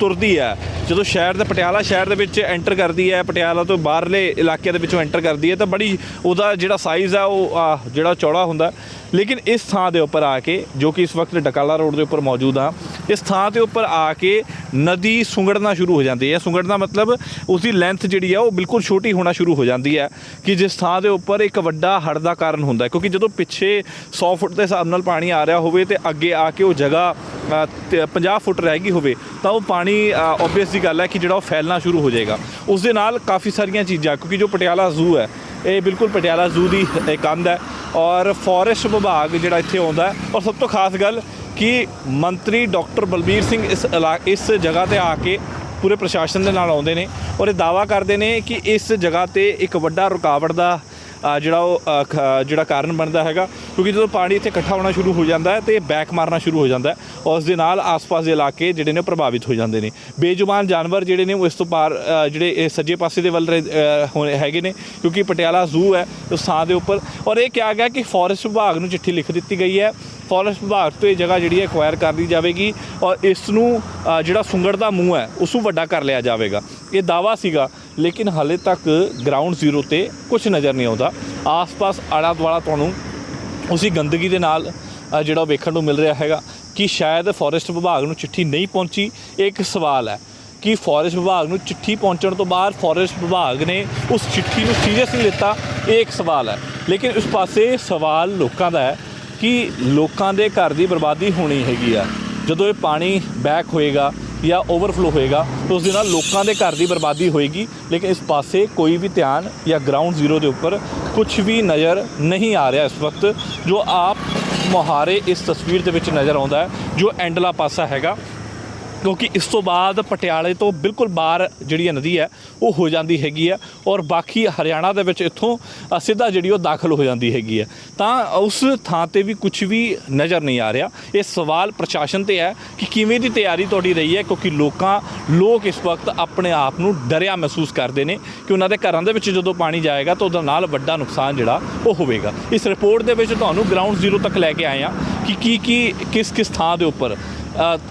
ਤੁਰਦੀ ਹੈ, ਜਦੋਂ ਸ਼ਹਿਰ ਦੇ, ਪਟਿਆਲਾ ਸ਼ਹਿਰ ਦੇ ਵਿੱਚ ਐਂਟਰ ਕਰਦੀ ਹੈ, ਪਟਿਆਲਾ ਤੋਂ ਬਾਹਰਲੇ ਇਲਾਕੇ ਦੇ ਵਿੱਚੋਂ ਐਂਟਰ ਕਰਦੀ ਹੈ, ਤਾਂ ਬੜੀ ਉਹਦਾ ਜਿਹੜਾ ਸਾਈਜ਼ ਆ, ਉਹ ਜਿਹੜਾ ਚੌੜਾ ਹੁੰਦਾ। ਲੇਕਿਨ ਇਸ ਥਾਂ ਦੇ ਉੱਪਰ ਆ ਕੇ, ਜੋ ਕਿ ਇਸ ਵਕਤ ਡਕਾਲਾ ਰੋਡ ਦੇ ਉੱਪਰ ਮੌਜੂਦ ਆ ਇਸ ਥਾਂ ਦੇ ਉੱਪਰ ਆ ਕੇ ਨਦੀ ਸੁੰਗੜਨਾ ਸ਼ੁਰੂ ਹੋ ਜਾਂਦੀ ਹੈ। ਸੁੰਗੜਨਾ ਮਤਲਬ ਉਸ ਦੀ ਲੈਂਥ ਜਿਹੜੀ ਆ ਉਹ ਬਿਲਕੁਲ ਛੋਟੀ ਹੋਣਾ ਸ਼ੁਰੂ ਹੋ ਜਾਂਦੀ ਹੈ ਕਿ ਜਿਸ ਥਾਂ ਦੇ ਉੱਪਰ ਇੱਕ ਵੱਡਾ ਹੜ੍ਹ ਦਾ ਕਾਰਨ ਹੁੰਦਾ ਹੈ। ਕਿਉਂਕਿ ਜਦੋਂ ਪਿੱਛੇ 100 ਫੁੱਟ ਦੇ ਹਿਸਾਬ ਨਾਲ ਪਾਣੀ ਆ ਰਿਹਾ ਹੋਵੇ ਤੇ ਅੱਗੇ ਆ ਕੇ ਉਹ ਜਗ੍ਹਾ ਅ, 50 ਫੁੱਟ ਰਹਿ ਗਈ ਹੋਵੇ ਤਾਂ ਉਹ ਪਾਣੀ ਆਬਵੀਅਸ ਦੀ ਗੱਲ ਹੈ ਕਿ ਜਿਹੜਾ ਉਹ ਫੈਲਣਾ ਸ਼ੁਰੂ ਹੋ ਜਾਏਗਾ। ਉਸ ਦੇ ਨਾਲ ਕਾਫੀ ਸਾਰੀਆਂ ਚੀਜ਼ਾਂ ਕਿਉਂਕਿ ਜੋ ਪਟਿਆਲਾ ਜ਼ੂ ਹੈ ਇਹ ਬਿਲਕੁਲ ਪਟਿਆਲਾ ਜ਼ੂ ਦੀ ਕੰਧ ਹੈ ਔਰ ਫੋਰੈਸਟ ਵਿਭਾਗ ਜਿਹੜਾ ਇੱਥੇ ਆਉਂਦਾ ਔਰ ਸਭ ਤੋਂ ਖਾਸ ਗੱਲ ਕਿ ਮੰਤਰੀ ਡਾਕਟਰ ਬਲਬੀਰ ਸਿੰਘ ਇਸ ਇਲਾ- ਇਸ ਜਗ੍ਹਾ ਤੇ ਆ ਕੇ ਪੂਰੇ ਪ੍ਰਸ਼ਾਸਨ ਦੇ ਨਾਲ ਆਉਂਦੇ ਨੇ ਔਰ ਇਹ ਦਾਵਾ ਕਰਦੇ ਨੇ ਕਿ ਇਸ ਜਗ੍ਹਾ ਤੇ ਇੱਕ ਵੱਡਾ ਰੁਕਾਵਟ ਦਾ ਜਿਹੜਾ ਉਹ ਖ- ਜਿਹੜਾ ਕਾਰਨ ਬਣਦਾ ਹੈਗਾ। ਕਿਉਂਕਿ ਜਦੋਂ ਪਾਣੀ ਇੱਥੇ ਇਕੱਠਾ ਹੋਣਾ ਸ਼ੁਰੂ ਹੋ ਜਾਂਦਾ ਹੈ ਤੇ ਬੈਕ ਮਾਰਨਾ ਸ਼ੁਰੂ ਹੋ ਜਾਂਦਾ ਹੈ ਔਰ ਉਸ ਦੇ ਨਾਲ ਆਸ-ਪਾਸ ਦੇ ਇਲਾਕੇ ਜਿਹੜੇ ਨੇ ਉਹ ਪ੍ਰਭਾਵਿਤ ਹੋ ਜਾਂਦੇ ਨੇ। ਬੇਜ਼ੁਬਾਨ ਜਾਨਵਰ ਜਿਹੜੇ ਨੇ ਉਹ ਇਸ ਤੋਂ ਪਾਰ ਜਿਹੜੇ ਇਹ ਸੱਜੇ ਪਾਸੇ ਦੇ ਵੱਲ ਰਹਿ- ਅ, ਹੈਗੇ ਨੇ ਕਿਉਂਕਿ ਪਟਿਆਲਾ ਜ਼ੂ ਹੈ ਉਸ ਥਾਂ ਦੇ ਉੱਪਰ। ਔਰ ਇਹ ਕਿਹਾ ਗਿਆ ਕਿ ਫੋਰੈਸਟ ਵਿਭਾਗ ਨੂੰ ਚਿੱਠੀ ਲਿਖ ਦਿੱਤੀ ਗਈ ਹੈ ਫੋਰੈਸਟ ਵਿਭਾਗ ਤੋਂ ਇਹ ਜਗ੍ਹਾ ਜਿਹੜੀ ਹੈ ਐਕਵਾਇਰ ਕਰ ਲਈ ਜਾਵੇਗੀ ਔਰ ਇਸ ਨੂੰ ਜਿਹੜਾ ਸੁੰਗੜ ਦਾ ਮੂੰਹ ਹੈ, ਉਸ ਨੂੰ ਵੱਡਾ ਕਰ ਲਿਆ ਜਾਵੇਗਾ। ਇਹ ਦਾਵਾ ਸੀਗਾ, ਲੇਕਿਨ ਹਾਲੇ ਤੱਕ ਗਰਾਊਂਡ ਜ਼ੀਰੋ ਤੇ ਕੁਝ ਨਜ਼ਰ ਨਹੀਂ ਆਉਂਦਾ। ਆਸ-ਪਾਸ ਆਲਾ ਦੁਆਲਾ ਤੁਹਾਨੂੰ ਉਸੇ ਗੰਦਗੀ ਦੇ ਨਾਲ ਜਿਹੜਾ ਉਹ ਵੇਖਣ ਨੂੰ ਮਿਲ ਰਿਹਾ ਹੈਗਾ ਕਿ ਸ਼ਾਇਦ ਫੋਰੈਸਟ ਵਿਭਾਗ ਨੂੰ ਚਿੱਠੀ ਨਹੀਂ ਪਹੁੰਚੀ। ਇਹ ਇੱਕ ਸਵਾਲ ਹੈ ਕਿ ਫੋਰੈਸਟ ਵਿਭਾਗ ਨੂੰ ਚਿੱਠੀ ਪਹੁੰਚਣ ਤੋਂ ਬਾਅਦ ਫੋਰੈਸਟ ਵਿਭਾਗ ਨੇ ਉਸ ਚਿੱਠੀ ਨੂੰ ਸੀਰੀਅਸ ਨਹੀਂ ਲਿੱਤਾ? ਇਹ ਇੱਕ ਸਵਾਲ ਹੈ। ਲੇਕਿਨ ਉਸ ਪਾਸੇ ਸਵਾਲ ਲੋਕਾਂ ਦਾ ਹੈ ਕਿ ਲੋਕਾਂ ਦੇ ਘਰ ਦੀ ਬਰਬਾਦੀ ਹੋਣੀ ਹੈਗੀ ਆ। ਜਦੋਂ ਇਹ ਪਾਣੀ ਬੈਕ ਹੋਏਗਾ ਜਾਂ ਓਵਰਫਲੋ ਹੋਏਗਾ, ਤਾਂ ਉਸ ਦੇ ਨਾਲ ਲੋਕਾਂ ਦੇ ਘਰ ਦੀ ਬਰਬਾਦੀ ਹੋਏਗੀ, ਲੇਕਿਨ ਇਸ ਪਾਸੇ ਕੋਈ ਵੀ ਧਿਆਨ ਜਾਂ ਗਰਾਊਂਡ ਜ਼ੀਰੋ ਦੇ ਉੱਪਰ ਕੁਝ ਵੀ ਨਜ਼ਰ ਨਹੀਂ ਆ ਰਿਹਾ ਇਸ ਵਕਤ, ਜੋ ਆਪ ਮੁਹਾਰੇ ਇਸ ਤਸਵੀਰ ਦੇ ਵਿੱਚ ਨਜ਼ਰ ਆਉਂਦਾ ਹੈ, ਜੋ ਐਂਡਲਾ ਪਾਸਾ ਹੈਗਾ। ਕਿਉਂਕਿ ਇਸ ਤੋਂ ਬਾਅਦ ਪਟਿਆਲੇ ਤੋਂ ਬਿਲਕੁਲ ਬਾਹਰ ਜਿਹੜੀ ਹੈ ਨਦੀ ਹੈ ਉਹ ਹੋ ਜਾਂਦੀ ਹੈਗੀ ਹੈ ਔਰ ਬਾਕੀ ਹਰਿਆਣਾ ਦੇ ਵਿੱਚ ਇੱਥੋਂ ਅ, ਸਿੱਧਾ ਜਿਹੜੀ ਉਹ ਦਾਖਲ ਹੋ ਜਾਂਦੀ ਹੈਗੀ ਹੈ। ਤਾਂ ਉਸ ਥਾਂ ਤੇ ਵੀ ਕੁਝ ਵੀ ਨਜ਼ਰ ਨਹੀਂ ਆ ਰਿਹਾ। ਇਹ ਸਵਾਲ ਪ੍ਰਸ਼ਾਸਨ ਤੇ ਹੈ ਕਿ ਕਿਵੇਂ ਦੀ ਤਿਆਰੀ ਤੁਹਾਡੀ ਰਹੀ ਹੈ ਕਿਉਂਕਿ ਲੋਕਾਂ ਲੋਕ ਇਸ ਵਕਤ ਆਪਣੇ ਆਪ ਨੂੰ ਡਰਿਆ ਮਹਿਸੂਸ ਕਰਦੇ ਨੇ ਕਿ ਉਹਨਾਂ ਦੇ ਘਰਾਂ ਦੇ ਵਿੱਚ ਜਦੋਂ ਪਾਣੀ ਜਾਏਗਾ ਤਾਂ ਉਹਦੇ ਨਾਲ ਵੱਡਾ ਨੁਕਸਾਨ ਜਿਹੜਾ ਉਹ ਹੋਵੇਗਾ। ਇਸ ਰਿਪੋਰਟ ਦੇ ਵਿੱਚ ਤੁਹਾਨੂੰ ਗਰਾਊਂਡ ਜ਼ੀਰੋ ਤੱਕ ਲੈ ਕੇ ਆਏ ਹਾਂ ਕਿ ਕੀ ਕੀ ਕਿਸ ਕਿਸ ਥਾਂ ਦੇ ਉੱਪਰ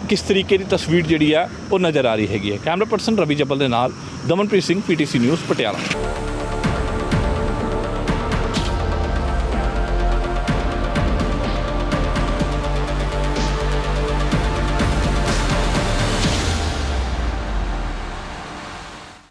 ਕਿਸ ਤਰੀਕੇ ਦੀ ਤਸਵੀਰ ਜਿਹੜੀ ਆ, ਉਹ ਨਜ਼ਰ ਆ ਰਹੀ ਹੈਗੀ ਹੈ। ਕੈਮਰਾ ਪਰਸਨ ਰਵੀ ਜੱਬਲ ਦੇ ਨਾਲ ਦਮਨਪ੍ਰੀਤ ਸਿੰਘ, ਪੀਟੀਸੀ ਨਿਊਜ਼, ਪਟਿਆਲਾ।